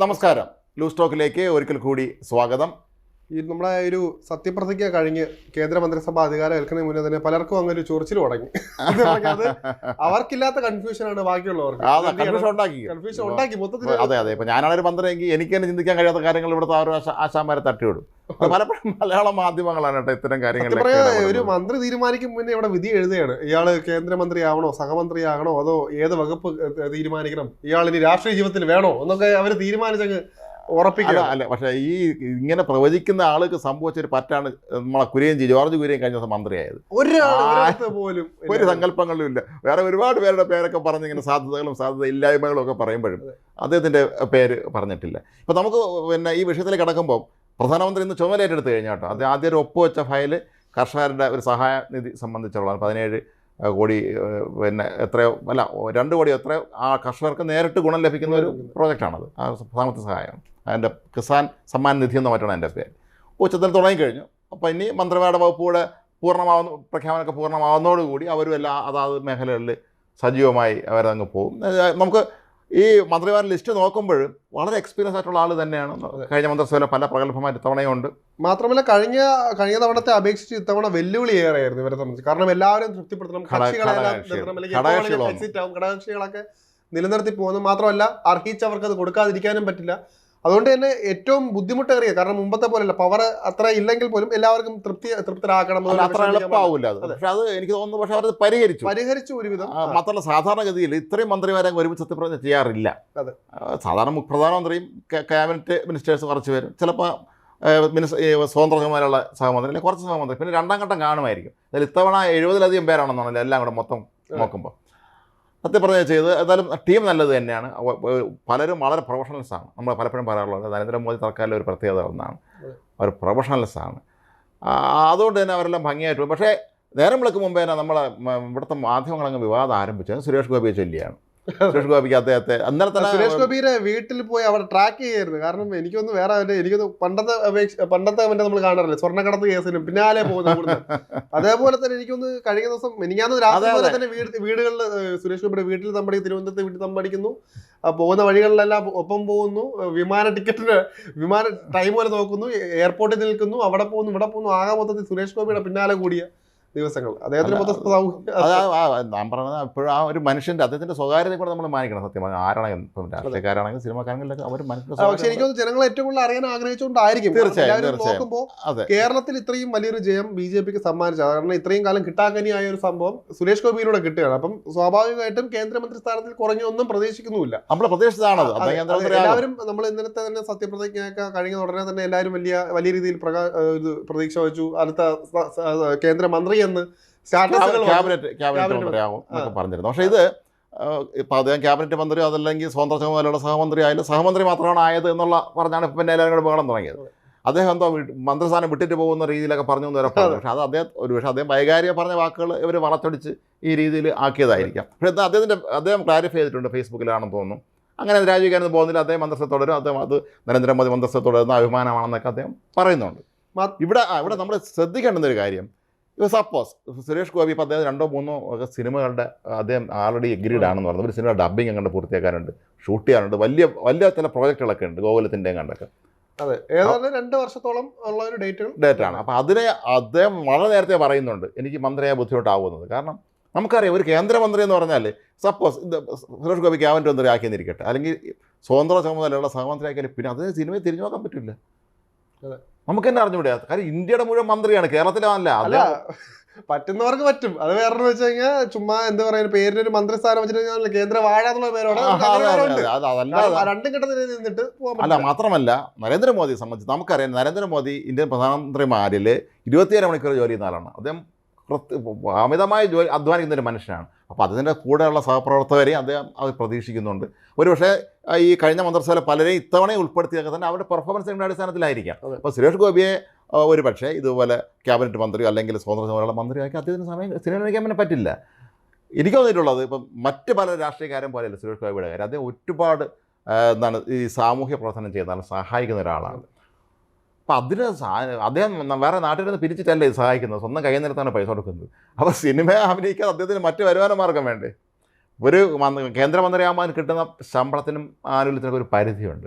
നമസ്കാരം. ലൂസ് ടോക്കിലേക്ക് ഒരിക്കൽ കൂടി സ്വാഗതം. ഈ നമ്മുടെ ഒരു സത്യപ്രതിജ്ഞ കഴിഞ്ഞ് കേന്ദ്രമന്ത്രിസഭ അധികാരം ഏൽക്കുന്നതിന് മുന്നേ തന്നെ പലർക്കും അങ്ങനെ ഒരു ചൊറിച്ചിൽ തുടങ്ങി. അത് അവർക്കില്ലാത്ത കൺഫ്യൂഷൻ ആണ് ബാക്കിയുള്ളവർക്ക്. കൺഫ്യൂഷൻ ഉണ്ടാക്കി. കൺഫ്യൂഷൻ ഉണ്ടാക്കി. മൊത്തത്തിൽ അതെ അതെ. ഇപ്പൊ ഞാനൊരു മന്ത്രിയെങ്കിൽ എനിക്ക് തന്നെ ചിന്തിക്കാൻ കഴിയാത്ത കാര്യങ്ങൾ ഇവിടുത്തെ ആ ഒരു ആശാ- ആശാന്മാരെ തട്ടിവിടും. പലപ്പോഴും മലയാള മാധ്യമങ്ങളാണ് കേട്ടോ ഇത്തരം കാര്യങ്ങൾ ഒരു മന്ത്രി തീരുമാനിക്കും മുന്നേ ഇവിടെ വിധി എഴുതുകയാണ്. ഇയാൾ കേന്ദ്രമന്ത്രി ആവണോ സഹമന്ത്രി ആകണോ അതോ ഏത് വകുപ്പ് തീരുമാനിക്കണം? ഇയാൾ ഇനി രാഷ്ട്രീയ ജീവിതത്തിൽ വേണോ എന്നൊക്കെ അവർ തീരുമാനിച്ചങ്ങ് ഉറപ്പിക്കുക അല്ല പക്ഷേ ഈ ഇങ്ങനെ പ്രവചിക്കുന്ന ആൾക്ക് സംഭവിച്ച ഒരു പറ്റാണ് നമ്മളെ കുര്യൻ ജി ജോർജ് കുര്യൻ കഴിഞ്ഞ ദിവസം മന്ത്രിയായത്. പോലും ഒരു സങ്കല്പങ്ങളും ഇല്ല. വേറെ ഒരുപാട് പേരുടെ പേരൊക്കെ പറഞ്ഞ് ഇങ്ങനെ സാധ്യതകളും സാധ്യത ഇല്ലായ്മകളും ഒക്കെ പറയുമ്പോഴും അദ്ദേഹത്തിന്റെ പേര് പറഞ്ഞിട്ടില്ല. ഇപ്പം നമുക്ക് പിന്നെ ഈ വിഷയത്തിലേക്ക് കിടക്കുമ്പോൾ പ്രധാനമന്ത്രി ഇന്ന് ചുമതലയേറ്റെടുത്ത് കഴിഞ്ഞാൽ കേട്ടോ. അത് ആദ്യം ഒരു ഒപ്പുവെച്ച ഫയൽ കർഷകരുടെ ഒരു സഹായ നിധി സംബന്ധിച്ചുള്ളതാണ്. പതിനേഴ് കോടി പിന്നെ എത്രയോ അല്ല രണ്ട് കോടി എത്രയോ ആ കർഷകർക്ക് നേരിട്ട് ഗുണം ലഭിക്കുന്ന ഒരു പ്രോജക്റ്റാണത്. ആ സാമ്പത്തിക സഹായം. അതിന്റെ കിസാൻ സമ്മാൻ നിധി എന്ന് മറ്റാണ് എന്റെ പേര്. ഉച്ചത്തിൽ തുടങ്ങിക്കഴിഞ്ഞു. അപ്പോൾ ഇനി മന്ത്രിമാരുടെ വകുപ്പുകൂടെ പൂർണമാവുന്ന പ്രഖ്യാപനമൊക്കെ പൂർണമാവുന്നതോടുകൂടി അവരും എല്ലാ അതാത് മേഖലകളിൽ സജീവമായി അവരങ്ങ് പോകും. നമുക്ക് ഈ മന്ത്രിമാരുടെ ലിസ്റ്റ് നോക്കുമ്പോൾ വളരെ എക്സ്പീരിയൻസ് ആയിട്ടുള്ള ആൾ തന്നെയാണ്. കഴിഞ്ഞ മന്ത്രിസഭയിലെ പല പ്രഗത്ഭമായിട്ട് ഇത്തവണയുണ്ട്. മാത്രമല്ല കഴിഞ്ഞ കഴിഞ്ഞ തവണത്തെ അപേക്ഷിച്ച് ഇത്തവണ വെല്ലുവിളി ഏറെയായിരുന്നു ഇവരെ സംബന്ധിച്ച്. കാരണം എല്ലാവരും തൃപ്തിപ്പെടുത്തണം. ഘടകകക്ഷികളൊക്കെ നിലനിർത്തി പോകുന്നു. മാത്രമല്ല അർഹിച്ചവർക്ക് അത് കൊടുക്കാതിരിക്കാനും പറ്റില്ല. അതുകൊണ്ട് തന്നെ ഏറ്റവും ബുദ്ധിമുട്ടേറിയ കാരണം മുമ്പത്തെ പോലെയല്ല പവർ അത്ര ഇല്ലെങ്കിൽ പോലും എല്ലാവർക്കും തൃപ്തി തൃപ്തരാക്കണം അത്ര എളുപ്പമാവില്ല അത്. പക്ഷെ അത് എനിക്ക് തോന്നുന്നു പക്ഷെ അവർ പരിഹരിച്ചു. പരിഹരിച്ചു ഒരുവിധം. മാത്രമല്ല സാധാരണഗതിയിൽ ഇത്രയും മന്ത്രിമാരെ ഒരുമിച്ച് സത്യപ്രതിജ്ഞ ചെയ്യാറില്ല. അതെ. സാധാരണ പ്രധാനമന്ത്രിയും ക്യാബിനറ്റ് മിനിസ്റ്റേഴ്സ് കുറച്ച് പേരും. ചിലപ്പോൾ മിനിസ് സഹമന്ത്രി അല്ലെങ്കിൽ കുറച്ച് സഹമന്ത്രി. പിന്നെ രണ്ടാം ഘട്ടം കാണുമായിരിക്കും. അതിൽ ഇത്തവണ എഴുപതിലധികം പേരാണെന്നാണല്ലോ എല്ലാം കൂടെ മൊത്തം നോക്കുമ്പോൾ സത്യപ്രതിജ്ഞ ചെയ്ത് എന്തായാലും ടീം നല്ലത് തന്നെയാണ്. പലരും വളരെ പ്രൊഫഷണൽസാണ് നമ്മൾ പലപ്പോഴും പറയാറുള്ളത് നരേന്ദ്രമോദി സർക്കാരിലെ ഒരു പ്രത്യേകത ഒന്നാണ്. അവർ പ്രൊഫഷണൽസാണ് അതുകൊണ്ട് തന്നെ അവരെല്ലാം ഭംഗിയായിട്ട് പക്ഷേ നേരം വിളക്ക് മുമ്പേ തന്നെ നമ്മളെ ഇവിടുത്തെ മാധ്യമങ്ങളങ്ങ് വിവാദം ആരംഭിച്ചത് സുരേഷ് ഗോപിയെ ചൊല്ലിയാണ്. സുരേഷ് ഗോപിക്ക് അദ്ദേഹത്തെ. അന്നേരം തന്നെ സുരേഷ് ഗോപിയുടെ വീട്ടിൽ പോയി അവിടെ ട്രാക്ക് ചെയ്യായിരുന്നു. കാരണം എനിക്കൊന്ന് വേറെ അവന്റെ എനിക്കൊന്ന് പണ്ടത്തെ അപേക്ഷ പണ്ടത്തെ അവന്റെ നമ്മൾ കാണാറില്ലേ? സ്വർണക്കടത്ത് കേസിനും പിന്നാലെ പോകുന്നു അതേപോലെ തന്നെ എനിക്കൊന്ന് കഴിഞ്ഞ ദിവസം എനിക്കാന്ന് രാത്രി പോലെ തന്നെ വീട് വീടുകളിൽ സുരേഷ് ഗോപിയുടെ വീട്ടിൽ തമ്പടി തിരുവനന്തപുരത്ത് വീട്ടിൽ തമ്പടിക്കുന്നു പോകുന്ന വഴികളിലെല്ലാം ഒപ്പം പോകുന്നു. വിമാന ടിക്കറ്റിന് വിമാന ടൈം പോലെ നോക്കുന്നു. എയർപോർട്ടിൽ നിൽക്കുന്നു. അവിടെ പോകുന്നു ഇവിടെ പോകുന്നു. ആകെ മൊത്തത്തിൽ സുരേഷ് ഗോപിയുടെ പിന്നാലെ കൂടിയ ദിവസങ്ങൾ. അദ്ദേഹത്തിന് ഞാൻ പറഞ്ഞത് ഇപ്പോഴും ആ ഒരു മനുഷ്യന്റെ അദ്ദേഹത്തിന്റെ സ്വകാര്യത കൂടെ നമ്മൾ മാനിക്കണം സത്യം ആരാണെങ്കിലും ഇപ്പം രാഷ്ട്രീയക്കാരാണെങ്കിലും സിനിമാക്കാരെങ്കിലും അവർ മനുഷ്യന്റെ ശരിക്കും ജനങ്ങൾ ഏറ്റവും കൂടുതൽ അറിയാൻ ആഗ്രഹിച്ചുകൊണ്ടായിരിക്കും. തീർച്ചയായും, നോക്കുമ്പോൾ കേരളത്തിൽ ഇത്രയും വലിയൊരു ജയം ബി ജെ പിക്ക് സമ്മാനിച്ചത് കാരണം ഇത്രയും കാലം കിട്ടാക്കനിയായ ഒരു സംഭവം സുരേഷ് ഗോപിയിലൂടെ കിട്ടുകയാണ്. അപ്പം സ്വാഭാവികമായിട്ടും കേന്ദ്രമന്ത്രി സ്ഥാനത്തിൽ കുറഞ്ഞൊന്നും പ്രതീക്ഷിക്കുന്നുമില്ല. നമ്മൾ പ്രതീക്ഷിച്ചതാണത്. എല്ലാവരും നമ്മൾ ഇന്നലത്തെ തന്നെ സത്യപ്രതിജ്ഞയൊക്കെ കഴിഞ്ഞ ഉടനെ തന്നെ എല്ലാവരും വലിയ വലിയ രീതിയിൽ പ്രകാ പ്രതീക്ഷ വെച്ചു. അടുത്ത കേന്ദ്രമന്ത്രി എന്ന് ക്യാബിനറ്റ് ക്യാബിനറ്റ് എന്നൊക്കെ പറഞ്ഞിരുന്നു. പക്ഷേ ഇത് ഇപ്പം അദ്ദേഹം ക്യാബിനറ്റ് മന്ത്രിയോ അതല്ലെങ്കിൽ സ്വതന്ത്ര ചുമതലയുള്ള സഹമന്ത്രി ആയാലും സഹമന്ത്രി മാത്രമാണ് ആയത് എന്നുള്ള പറഞ്ഞാണ് ഇപ്പം പിന്നെ എല്ലാവരും കൂടെ ബഹളം തുടങ്ങിയത്. അദ്ദേഹം എന്തോ മന്ത്രിസ്ഥാനം വിട്ടിട്ട് പോകുന്ന രീതിയിലൊക്കെ പറഞ്ഞു എന്ന് വരെ പറഞ്ഞു. പക്ഷേ അത് അദ്ദേഹം ഒരു പക്ഷേ അദ്ദേഹം വൈകാരിക പറഞ്ഞ വാക്കുകൾ ഇവർ വളച്ചൊടിച്ച് ഈ രീതിയിൽ ആക്കിയതായിരിക്കാം. പക്ഷേ ഇത് അദ്ദേഹത്തിന്റെ അദ്ദേഹം ക്ലാരിഫൈ ചെയ്തിട്ടുണ്ട് ഫേസ്ബുക്കിലാണെന്ന് തോന്നുന്നു. അങ്ങനെ രാജിവെക്കാനൊന്നും പോകുന്നില്ല അദ്ദേഹം മന്ത്രിസഭ തുടരും. അദ്ദേഹം അത് നരേന്ദ്രമോദി മന്ത്രിസഭ തുടരുന്ന അഭിമാനമാണെന്നൊക്കെ അദ്ദേഹം പറയുന്നുണ്ട്. ഇവിടെ ഇവിടെ നമ്മൾ ശ്രദ്ധിക്കേണ്ടുന്ന ഒരു കാര്യം ഇപ്പോൾ സപ്പോസ് സുരേഷ് ഗോപി ഇപ്പോൾ അദ്ദേഹം രണ്ടോ മൂന്നോ ഒക്കെ സിനിമകളുടെ അദ്ദേഹം ആൾറെഡി എഗ്രീഡ് ആണെന്ന് പറഞ്ഞു ഒരു സിനിമ ഡബ്ബിങ് അങ്ങോട്ട് പൂർത്തിയാക്കാനുണ്ട് ഷൂട്ട് ചെയ്യാനുണ്ട്. വലിയ വലിയ ചില പ്രോജക്റ്റുകളൊക്കെ ഉണ്ട് ഗോകുലത്തിന്റെ കണ്ടൊക്കെ. അതെ. ഏതാണ്ട് രണ്ട് വർഷത്തോളം ഉള്ള ഒരു ഡേറ്റ് ഡേറ്റ് ആണ്. അപ്പോൾ അതിനെ അദ്ദേഹം വളരെ നേരത്തെ പറയുന്നുണ്ട്. എനിക്ക് മന്ത്രിയായ ബുദ്ധിമുട്ടാവുന്നത് കാരണം നമുക്കറിയാം ഒരു കേന്ദ്രമന്ത്രി എന്ന് പറഞ്ഞാൽ സപ്പോസ് ഇത് സുരേഷ് ഗോപി ക്യാബിനറ്റ് മന്ത്രി ആക്കിയെന്നിരിക്കട്ടെ അല്ലെങ്കിൽ സ്വതന്ത്ര ചുമതലയുള്ള സഹമന്ത്രി ആക്കിയാൽ പിന്നെ അതിന് സിനിമയിൽ തിരിഞ്ഞു നോക്കാൻ പറ്റില്ല. അതെ. നമുക്ക് തന്നെ അറിഞ്ഞുകൂടെ കാര്യം ഇന്ത്യയുടെ മുഴുവൻ മന്ത്രിയാണ്. കേരളത്തിലല്ല അല്ല പറ്റുന്നവർക്ക് പറ്റും. അത് വേറെ വെച്ച് കഴിഞ്ഞാൽ ചുമ്മാ എന്താ പറയുക പേരിന് ഒരു മന്ത്രിസ്ഥാനം വെച്ചിട്ട് കേന്ദ്ര വാഴ എന്നുള്ള പേരോടെ രണ്ടും ഘട്ടത്തിൽ നിന്നിട്ട് അല്ല. മാത്രമല്ല നരേന്ദ്രമോദിയെ സംബന്ധിച്ച് നമുക്കറിയാം നരേന്ദ്രമോദി ഇന്ത്യൻ പ്രധാനമന്ത്രിമാരിൽ ഇരുപത്തിയേഴ് മണിക്കൂർ ജോലി ചെയ്യുന്ന ആളാണ്. അദ്ദേഹം അമിതമായ ജോലി അധ്വാനിക്കുന്ന ഒരു മനുഷ്യനാണ്. അപ്പോൾ അതിന്റെ കൂടെയുള്ള സഹപ്രവർത്തകരെയും അദ്ദേഹം അത് പ്രതീക്ഷിക്കുന്നുണ്ട്. ഒരു പക്ഷേ ഈ കഴിഞ്ഞ മന്ത്രിസഭയിലെ പലരെയും ഇത്തവണയും ഉൾപ്പെടുത്തിയൊക്കെ തന്നെ അവരുടെ പെർഫോമൻസിന്റെ അടിസ്ഥാനത്തിലായിരിക്കാം. അപ്പോൾ സുരേഷ് ഗോപിയെ ഒരു പക്ഷേ ഇതുപോലെ ക്യാബിനറ്റ് മന്ത്രി അല്ലെങ്കിൽ സ്വതന്ത്ര ചുമതലയുള്ള മന്ത്രിയാക്കി അദ്ദേഹത്തിന് സമയം സിനിമ നയിക്കാൻ പിന്നെ പറ്റില്ല. എനിക്ക് തോന്നിയിട്ടുള്ളത് ഇപ്പം മറ്റ് പല രാഷ്ട്രീയക്കാരും പോലെയല്ല സുരേഷ് ഗോപിയുടെ കാര്യം. അദ്ദേഹം ഒരുപാട് എന്താണ് ഈ സാമൂഹ്യ പ്രവർത്തനം ചെയ്യുന്നതാണ് സഹായിക്കുന്ന ഒരാളാണ്. അപ്പോൾ അതിന് അദ്ദേഹം വേറെ നാട്ടിൽ നിന്ന് പിരിച്ചിട്ടല്ലേ ഇത് സഹായിക്കുന്നത്? സ്വന്തം കൈ നിരത്താണ് പൈസ കൊടുക്കുന്നത്. അപ്പോൾ സിനിമ അഭിനയിക്കാൻ അദ്ദേഹത്തിന് മറ്റ് വരുമാന മാർഗം വേണ്ടേ? ഒരു മന്ത്രി- കേന്ദ്രമന്ത്രിയാകുമ്പോൾ കിട്ടുന്ന ശമ്പളത്തിനും ആനുകൂല്യത്തിനൊക്കെ ഒരു പരിധിയുണ്ട്.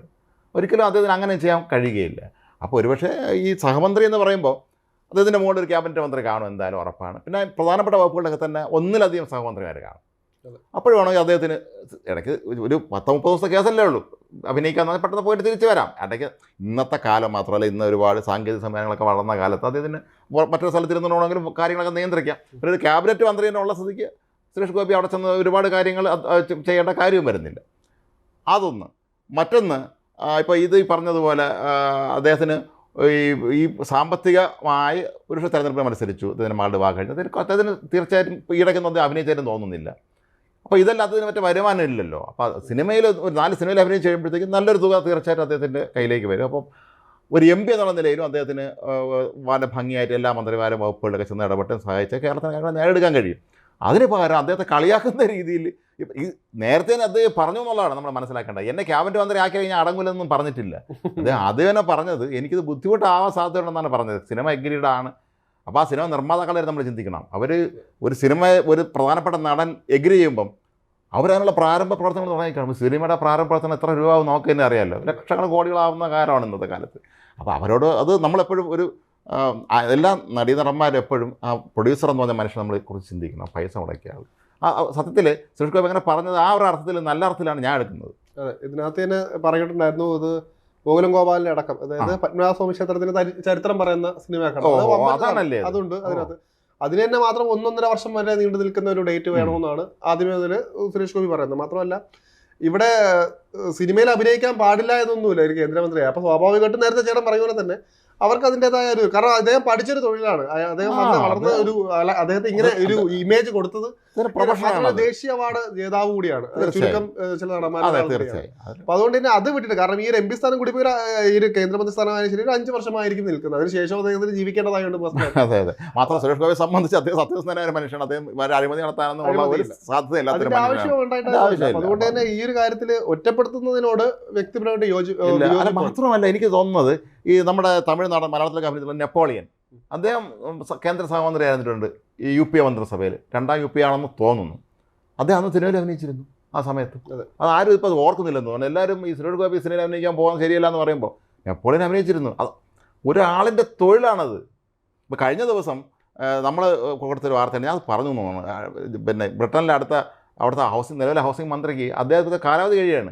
ഒരിക്കലും അദ്ദേഹത്തിന് അങ്ങനെ ചെയ്യാൻ കഴിയുകയില്ല. അപ്പോൾ ഒരുപക്ഷെ ഈ സഹമന്ത്രി എന്ന് പറയുമ്പോൾ അദ്ദേഹത്തിന്റെ മുകളിൽ ഒരു ക്യാബിനറ്റ് മന്ത്രി കാണും എന്തായാലും ഉറപ്പാണ്. പിന്നെ പ്രധാനപ്പെട്ട വകുപ്പുകളിലൊക്കെ തന്നെ ഒന്നിലധികം സഹമന്ത്രിമാർ കാണും. അപ്പോഴാണെങ്കിൽ അദ്ദേഹത്തിന് ഇടയ്ക്ക് ഒരു പത്ത് മുപ്പത് ദിവസത്തെ കേസല്ലേ ഉള്ളൂ. അഭിനയിക്കാൻ പെട്ടെന്ന് പോയിട്ട് തിരിച്ചു വരാം. ഇടയ്ക്ക് ഇന്നത്തെ കാലം മാത്രമല്ല ഇന്ന് ഒരുപാട് സാങ്കേതിക സംവിധാനങ്ങളൊക്കെ വളർന്ന കാലത്ത് അദ്ദേഹത്തിന് മറ്റൊരു സ്ഥലത്തിരുന്നുണ്ടെങ്കിലും കാര്യങ്ങളൊക്കെ നിയന്ത്രിക്കാം. പിന്നെ ഒരു ക്യാബിനറ്റ് മന്ത്രി തന്നെ ഉള്ള സ്ഥിതിക്ക് സുരേഷ് ഗോപി അവിടെ ചെന്ന് ഒരുപാട് കാര്യങ്ങൾ ചെയ്യേണ്ട കാര്യവും വരുന്നില്ല. അതൊന്ന്. മറ്റൊന്ന് ഇപ്പോൾ ഇത് ഈ പറഞ്ഞതുപോലെ അദ്ദേഹത്തിന് ഈ ഈ സാമ്പത്തികമായി പുരുഷ തെരഞ്ഞെടുപ്പിൽ മത്സരിച്ചു. ഇതിന് മാളുടെ വാക്ക് കഴിഞ്ഞു. അദ്ദേഹത്തിന് തീർച്ചയായിട്ടും ഈടയ്ക്കൊന്നും അദ്ദേഹം അഭിനയിച്ചാലും തോന്നുന്നില്ല. അപ്പോൾ ഇതല്ല അതിന് മറ്റേ വരുമാനം ഇല്ലല്ലോ. അപ്പോൾ സിനിമയിൽ ഒരു നാല് സിനിമയിൽ അഭിനയം ചെയ്യുമ്പോഴത്തേക്കും നല്ലൊരു തുക തീർച്ചയായിട്ടും അദ്ദേഹത്തിന്റെ കയ്യിലേക്ക് വരും. അപ്പം ഒരു എം പി എന്നുള്ള നിലയിലും അദ്ദേഹത്തിന് വളരെ ഭംഗിയായിട്ട് എല്ലാ മന്ത്രിമാരും വകുപ്പുകളിലൊക്കെ ചെന്ന് ഇടപെട്ട് സഹായിച്ച് കേരളത്തിന് നേടിയെടുക്കാൻ കഴിയും. അതിന് പകരം അദ്ദേഹത്തെ കളിയാക്കുന്ന രീതിയിൽ ഈ നേരത്തെ തന്നെ അദ്ദേഹം പറഞ്ഞു എന്നുള്ളതാണ് നമ്മൾ മനസ്സിലാക്കേണ്ടത്. എന്നെ ക്യാബിനറ്റ് മന്ത്രി ആക്കി കഴിഞ്ഞാൽ അടങ്ങൂലെന്നും പറഞ്ഞിട്ടില്ല. അദ്ദേഹം അത് തന്നെ പറഞ്ഞത് എനിക്കിത് ബുദ്ധിമുട്ടാവാൻ സാധ്യതയുണ്ടെന്നാണ് പറഞ്ഞത്. സിനിമ എഗ്രീഡ് ആണ് അപ്പോൾ ആ സിനിമ നിർമ്മാതാക്കളെ നമ്മൾ ചിന്തിക്കണം. അവർ ഒരു സിനിമ ഒരു പ്രധാനപ്പെട്ട നടൻ എഗ്രി ചെയ്യുമ്പം അവരതിനുള്ള പ്രാരംഭ പ്രവർത്തനങ്ങൾ തുടങ്ങിക്കണം സിനിമയുടെ പ്രാരംഭ പ്രവർത്തനം എത്ര രൂപ ആവും നമുക്ക് തന്നെ അറിയാമല്ലോ. ലക്ഷങ്ങൾ കോടികളാവുന്ന കാലമാണ് ഇന്നത്തെ കാലത്ത്. അപ്പോൾ അവരോട് അത് നമ്മളെപ്പോഴും ഒരു എല്ലാ നടീനടന്മാരെപ്പോഴും ആ പ്രൊഡ്യൂസർ എന്ന് പറഞ്ഞ മനുഷ്യനെ നമ്മളെ കുറിച്ച് ചിന്തിക്കണം. പൈസ മുടക്കിയ ആൾ ആ സത്യത്തിൽ സുരേഷ് ഗോപി അങ്ങനെ പറഞ്ഞത് ആ ഒരു അർത്ഥത്തിൽ നല്ല അർത്ഥത്തിലാണ് ഞാൻ എടുക്കുന്നത്. അതെ ഇതിനകത്ത് തന്നെ പറഞ്ഞിട്ടുണ്ടായിരുന്നു ഇത് ഗോകുലം ഗോപാലിന്റെ അടക്കം. അതായത് പത്മനാഭസ്വാമി ക്ഷേത്രത്തിന്റെ തരി- ചരിത്രം പറയുന്ന സിനിമ ഓ അതാണല്ലേ അത്? അതുണ്ട് അതിനകത്ത്. അതിന് തന്നെ മാത്രം ഒന്നൊന്നര വർഷം വരെ നീണ്ടു നിൽക്കുന്ന ഒരു ഡേറ്റ് വേണമെന്നാണ് ആദ്യമേ മുതൽ സുരേഷ് ഗോപി പറയുന്നത്. മാത്രമല്ല ഇവിടെ സിനിമയിൽ അഭിനയിക്കാൻ പാടില്ല എന്നൊന്നുമില്ല ഒരു കേന്ദ്രമന്ത്രി അപ്പൊ സ്വാഭാവികമായിട്ടും നേരത്തെ ചേട്ടൻ പറഞ്ഞ പോലെ തന്നെ അവർക്ക് അതിന്റെതായ ഒരു കാരണം അദ്ദേഹം പഠിച്ചൊരു തൊഴിലാണ്. അദ്ദേഹം വന്ന് വളർന്ന ഒരു അദ്ദേഹത്തെ ഇങ്ങനെ ഒരു ഇമേജ് കൊടുത്തത് ദേശീയ അവാർഡ് ജേതാവ് കൂടിയാണ്. ചുരുക്കം ചില അത് അപ്പൊ അതുകൊണ്ട് തന്നെ അത് വിട്ടിട്ട് കാരണം ഈ ഒരു എം പി സ്ഥാനം കൂടി ഒരു, ഈ ഒരു കേന്ദ്രമന്ത്രി സ്ഥാനമായാലും ശരി ഒരു അഞ്ച് വർഷമായിരിക്കും നിൽക്കുന്നത്. അതിനുശേഷം അദ്ദേഹത്തിന് ജീവിക്കേണ്ടതായുണ്ട്. അതെ അതെ. മാത്രം സുരേഷ് ഗോപിയെ സംബന്ധിച്ച് അദ്ദേഹം സത്യസന്ധനായ ഒരു മനുഷ്യനാണ്. അദ്ദേഹം അഴിമതി നടത്താനൊന്നും ഉള്ള ഒരു സാധ്യതയില്ല. അതുകൊണ്ട് തന്നെ ഈ ഒരു കാര്യത്തിൽ ഒറ്റപ്പെടുത്തുന്നതിനോട് വ്യക്തിപരമായിട്ട് യോജി മാത്രമല്ല എനിക്ക് തോന്നുന്നത് ഈ നമ്മുടെ തമിഴ്നാട് മലയാളത്തിലൊക്കെ അഭിനയിച്ചിട്ടുള്ള നെപ്പോളിയൻ. അദ്ദേഹം കേന്ദ്ര സഹമന്ത്രി ആയിരുന്നിട്ടുണ്ട്. ഈ യു പി എ മന്ത്രിസഭയിൽ രണ്ടാം യു പി ആണെന്ന് തോന്നുന്നു. അദ്ദേഹം അന്ന് സിനിമയിൽ അഭിനയിച്ചിരുന്നു ആ സമയത്ത്. അതെ. ആരും ഇപ്പോൾ അത് ഓർക്കുന്നില്ലെന്ന് തോന്നുന്നു. എല്ലാവരും ഈ സുരേഷ് ഗോപി സിനിമയിൽ അഭിനയിക്കാൻ പോകാൻ ശരിയല്ല എന്ന് പറയുമ്പോൾ നെപ്പോളിയൻ അഭിനയിച്ചിരുന്നു. അത് ഒരാളിന്റെ തൊഴിലാണത്. ഇപ്പോൾ കഴിഞ്ഞ ദിവസം നമ്മൾ കൊടുത്തൊരു വാർത്ത ഞാൻ അത് പറഞ്ഞു തോന്നുന്നു. പിന്നെ ബ്രിട്ടനിലെ അടുത്ത അവിടുത്തെ ഹൗസിംഗ് നിലവിലെ ഹൗസിംഗ് മന്ത്രിക്ക് അദ്ദേഹത്തിന്റെ കാലാവധി കഴിയാണ്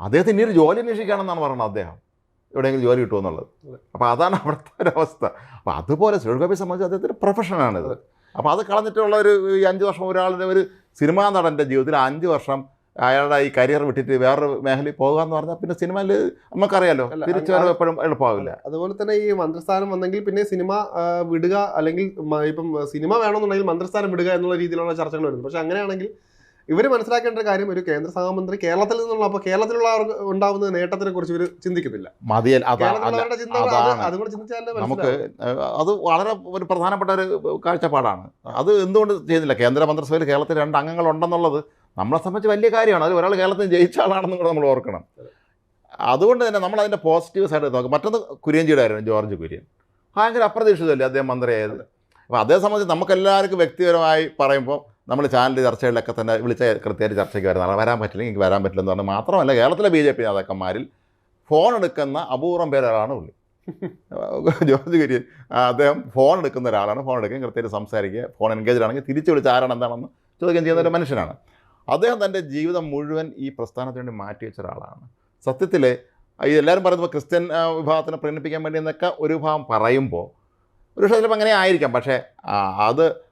അദ്ദേഹത്തിന് ഇനി ഒരു ജോലി അന്വേഷിക്കുകയാണെന്നാണ് പറയുന്നത് അദ്ദേഹം. എവിടെയെങ്കിലും ജോലി കിട്ടുമെന്നുള്ളത്. അപ്പോൾ അതാണ് അവിടുത്തെ ഒരു അവസ്ഥ. അപ്പോൾ അതുപോലെ സുരേഷ് ഗോപിയെ സംബന്ധിച്ച് അദ്ദേഹത്തിന്റെ പ്രൊഫഷനാണിത് അപ്പോൾ അത്. കളഞ്ഞിട്ടുള്ള ഒരു ഈ അഞ്ച് വർഷം ഒരാളുടെ ഒരു സിനിമാ നടന്റെ ജീവിതത്തിൽ അഞ്ച് വർഷം അയാളുടെ ഈ കരിയർ വിട്ടിട്ട് വേറൊരു മേഖലയിൽ പോകുക എന്ന് പറഞ്ഞാൽ പിന്നെ സിനിമയിൽ നമുക്കറിയാലോ തിരിച്ചു വരവ് എപ്പോഴും എളുപ്പമാവില്ല. അതുപോലെ തന്നെ ഈ മന്ത്രിസ്ഥാനം വന്നെങ്കിൽ പിന്നെ സിനിമ വിടുക അല്ലെങ്കിൽ ഇപ്പം സിനിമ വേണമെന്നുണ്ടെങ്കിൽ മന്ത്രിസ്ഥാനം വിടുക എന്നുള്ള രീതിയിലുള്ള ചർച്ചകൾ വരുന്നു പക്ഷെ അങ്ങനെയാണെങ്കിൽ ഇവർ മനസ്സിലാക്കേണ്ട ഒരു കാര്യം ഒരു കേന്ദ്ര സഹമന്ത്രി കേരളത്തിൽ നിന്നുള്ള അപ്പോൾ കേരളത്തിലുള്ളവർക്ക് ഉണ്ടാവുന്ന നേട്ടത്തിനെ കുറിച്ച് ഇവർ ചിന്തിക്കുന്നില്ല. ചിന്തിച്ചാലേ നമുക്ക് അത് വളരെ ഒരു പ്രധാനപ്പെട്ട ഒരു കാഴ്ചപ്പാടാണ്. അത് എന്തുകൊണ്ട് ചെയ്യുന്നില്ല? കേന്ദ്ര മന്ത്രിസഭയിൽ കേരളത്തിൽ രണ്ട് അംഗങ്ങൾ ഉണ്ടെന്നുള്ളത് നമ്മളെ സംബന്ധിച്ച് വലിയ കാര്യമാണ്. അത് ഒരാൾ കേരളത്തിൽ ജയിച്ച ആളാണെന്നും കൂടെ നമ്മൾ ഓർക്കണം. അതുകൊണ്ട് തന്നെ നമ്മൾ അതിന്റെ പോസിറ്റീവ് സൈഡ് നോക്കും. മറ്റൊന്ന് കുര്യൻജിയുടെ ആയിരുന്നു ജോർജ് കുര്യൻ. ഭയങ്കര അപ്രതീക്ഷിതമല്ലേ അദ്ദേഹം മന്ത്രിയായത്? അപ്പോൾ അതേ സംബന്ധിച്ച് നമുക്കെല്ലാവർക്കും വ്യക്തിപരമായി പറയുമ്പോൾ നമ്മൾ ചാനൽ ചർച്ചകളിലൊക്കെ തന്നെ വിളിച്ച കൃത്യമായിട്ട് ചർച്ചയ്ക്ക് വരുന്നതാണ്. വരാൻ പറ്റില്ല എനിക്ക് വരാൻ പറ്റില്ല എന്ന് പറഞ്ഞാൽ മാത്രമല്ല കേരളത്തിലെ ബി ജെ പി നേതാക്കന്മാരിൽ ഫോൺ എടുക്കുന്ന അപൂർവം പേരൊരാളാണ് പുള്ളി. ജോർജ് കുര്യൻ. അദ്ദേഹം ഫോൺ എടുക്കുന്ന ഒരാളാണ്. ഫോൺ എടുക്കുകയും കൃത്യമായിട്ട് സംസാരിക്കുക ഫോൺ എൻഗേജ് ആണെങ്കിൽ തിരിച്ചു വിളിച്ച് ആരാണ് എന്താണെന്ന് ചോദ്യം ചെയ്യുന്ന ഒരു മനുഷ്യനാണ്. അദ്ദേഹം തന്റെ ജീവിതം മുഴുവൻ ഈ പ്രസ്ഥാനത്തിന് വേണ്ടി മാറ്റി വെച്ച ഒരാളാണ്. സത്യത്തിൽ ഈ എല്ലാവരും പറയുമ്പോൾ ക്രിസ്ത്യൻ വിഭാഗത്തിനെ പ്രേരിപ്പിക്കാൻ വേണ്ടി എന്നൊക്കെ ഒരു വിഭാഗം പറയുമ്പോൾ ഒരു പക്ഷേ ചിലപ്പോൾ അങ്ങനെ ആയിരിക്കാം. പക്ഷേ അത്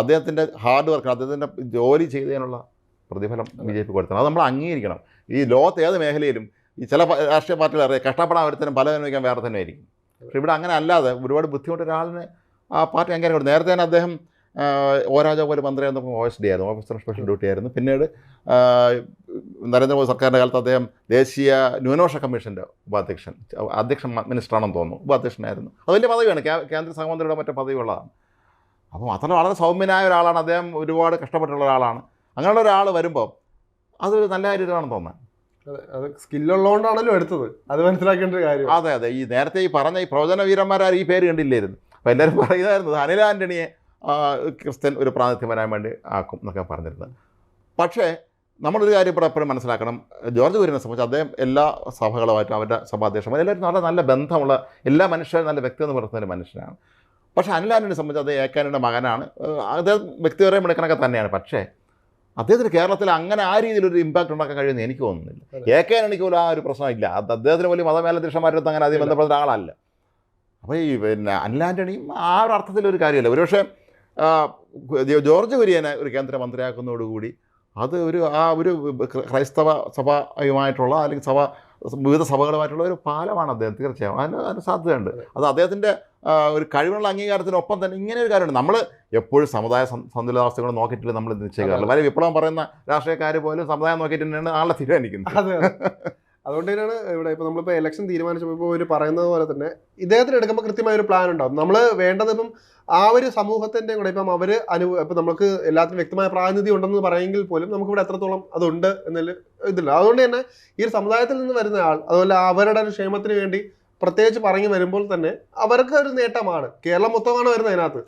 അദ്ദേഹത്തിന്റെ ഹാർഡ് വർക്ക് അദ്ദേഹത്തിന്റെ ജോലി ചെയ്തതിനുള്ള പ്രതിഫലം ബി ജെ പി കൊടുത്തണം അത് നമ്മൾ അംഗീകരിക്കണം. ഈ ലോകത്ത് ഏത് മേഖലയിലും ഈ ചില രാഷ്ട്രീയ പാർട്ടികൾ അറിയാം കഷ്ടപ്പെടാൻ ഒരുത്തനും പല അനുഭവിക്കാൻ വേറെ തന്നെ ആയിരിക്കും. പക്ഷേ ഇവിടെ അങ്ങനെ അല്ലാതെ ഒരുപാട് ബുദ്ധിമുട്ട് ഒരാളിന് ആ പാർട്ടി അംഗീകാരം കൊടുത്തു. നേരത്തെ തന്നെ അദ്ദേഹം ഓരാജ പോലെ മന്ത്രി പോലെ മന്ത്രിയായിരുന്നു ഒ എസ് ഡി ആയിരുന്നു ഓഫീസർ സ്പെഷ്യൽ ഡ്യൂട്ടി ആയിരുന്നു. പിന്നീട് നരേന്ദ്രമോദി സർക്കാരിന്റെ കാലത്ത് അദ്ദേഹം ദേശീയ ന്യൂനപക്ഷ കമ്മീഷന്റെ ഉപാധ്യക്ഷൻ അധ്യക്ഷൻ മിനിസ്റ്ററാണെന്ന് തോന്നുന്നു ഉപാധ്യക്ഷനായിരുന്നു. അത് വലിയ പദവിയാണ്. കേന്ദ്ര സഹമന്ത്രിയുടെ മറ്റേ പദവിയുള്ളതാണ് അപ്പം അത്ര വളരെ സൗമ്യനായ ഒരാളാണ്. അദ്ദേഹം ഒരുപാട് കഷ്ടപ്പെട്ടുള്ള ഒരാളാണ്. അങ്ങനെയുള്ള ഒരാൾ വരുമ്പോൾ അതൊരു നല്ല കാര്യമാണെന്ന് തോന്നുന്നത്. അതെ, സ്കില്ലുള്ളതുകൊണ്ടാണല്ലോ എടുത്തത്. അത് മനസ്സിലാക്കേണ്ട ഒരു കാര്യം. അതെ അതെ. ഈ നേരത്തെ ഈ പറഞ്ഞ ഈ പ്രവചന ഈ പേര് കണ്ടില്ലായിരുന്നു. അപ്പോൾ എല്ലാവരും പറയുമായിരുന്നു അനിൽ ആന്റണിയെ ക്രിസ്ത്യൻ ഒരു പ്രാതിനിധ്യം വരാൻ വേണ്ടി ആക്കും എന്നൊക്കെ പറഞ്ഞിരുന്നത് പക്ഷേ നമ്മളൊരു കാര്യം ഇപ്പോൾ എപ്പോഴും മനസ്സിലാക്കണം. ജോർജ് കുര്യനെ സംബന്ധിച്ച് അദ്ദേഹം എല്ലാ സഭകളുമായിട്ടും അവരുടെ സഭാധ്യക്ഷന്മാർ എല്ലാവരും നല്ല നല്ല ബന്ധമുള്ള എല്ലാ മനുഷ്യരും നല്ല വ്യക്തി എന്ന് പറയുന്ന ഒരു മനുഷ്യനാണ്. പക്ഷേ അനിലാലിനെ സംബന്ധിച്ച് അദ്ദേഹം ഏക്കാനിയുടെ മകനാണ്. അദ്ദേഹം വ്യക്തിപരമായ മിടുക്കനൊക്കെ തന്നെയാണ്. പക്ഷേ അദ്ദേഹത്തിന് കേരളത്തിൽ അങ്ങനെ ആ രീതിയിലൊരു ഇമ്പാക്റ്റ് ഉണ്ടാക്കാൻ കഴിയുമെന്ന് എനിക്ക് തോന്നുന്നില്ല. ഏക്കാൻ എനിക്ക് പോലും ആ ഒരു പ്രശ്നമില്ല അത് അദ്ദേഹത്തിന് വലിയ മതമേലധ്യക്ഷന്മാരുടെ അങ്ങനെ അധികം ബന്ധപ്പെട്ട ഒരാളല്ല അപ്പോൾ ഈ പിന്നെ അനിലാന്റണിയും ആ ഒരു അർത്ഥത്തിൽ ഒരു കാര്യമല്ല. ഒരുപക്ഷെ ജോർജ് കുര്യനെ ഒരു കേന്ദ്രമന്ത്രിയാക്കുന്നതോടുകൂടി അത് ഒരു ആ ഒരു ക്രൈസ്തവ സഭയുമായിട്ടുള്ള അല്ലെങ്കിൽ സഭ വിവിധ സഭകളുമായിട്ടുള്ള ഒരു പാലമാണ് അദ്ദേഹം. തീർച്ചയായും. അതിന് അതിന് സാധ്യതയുണ്ട്. അത്. അദ്ദേഹത്തിന്റെ ഒരു കഴിവുള്ള അംഗീകാരത്തിനൊപ്പം തന്നെ ഇങ്ങനെ ഒരു കാര്യമുണ്ട്. നമ്മൾ എപ്പോഴും സമുദായ സന്തുലിതാവസ്ഥകൾ നോക്കിയിട്ടില്ല നമ്മൾ നിശ്ചയിക്കാറില്ല. വലിയ വിപ്ലവം പറയുന്ന രാഷ്ട്രീയക്കാർ പോലും സമുദായം നോക്കിയിട്ട് തന്നെയാണ് ആളെ തീരുമാനിക്കുന്നത്. അതെ അതെ. അതുകൊണ്ട് തന്നെയാണ് ഇവിടെ ഇപ്പോൾ നമ്മളിപ്പോൾ ഇലക്ഷൻ തീരുമാനിച്ചപ്പോൾ ഇപ്പോൾ ഒരു പറയുന്നത് പോലെ തന്നെ ഇദ്ദേഹത്തിന് എടുക്കുമ്പോൾ കൃത്യമായ ഒരു പ്ലാൻ ഉണ്ടാവും. നമ്മൾ വേണ്ടത് ഇപ്പം ആ ഒരു സമൂഹത്തിന്റെ കൂടെ ഇപ്പം അവർ അനു ഇപ്പം നമുക്ക് എല്ലാത്തിനും വ്യക്തമായ പ്രാതിനിധ്യം ഉണ്ടെന്ന് പറയുമെങ്കിൽ പോലും നമുക്കിവിടെ എത്രത്തോളം അതുണ്ട് എന്നതിൽ ഇതില്ല. അതുകൊണ്ട് തന്നെ ഈ ഒരു സമുദായത്തിൽ നിന്ന് വരുന്ന ആൾ അതുപോലെ അവരുടെ ഒരു ക്ഷേമത്തിന് വേണ്ടി പ്രത്യേകിച്ച് പറഞ്ഞു വരുമ്പോൾ തന്നെ അവർക്ക് ഒരു നേട്ടമാണ്. കേരളം മൊത്തമാണ് വരുന്നത് അതിനകത്ത്.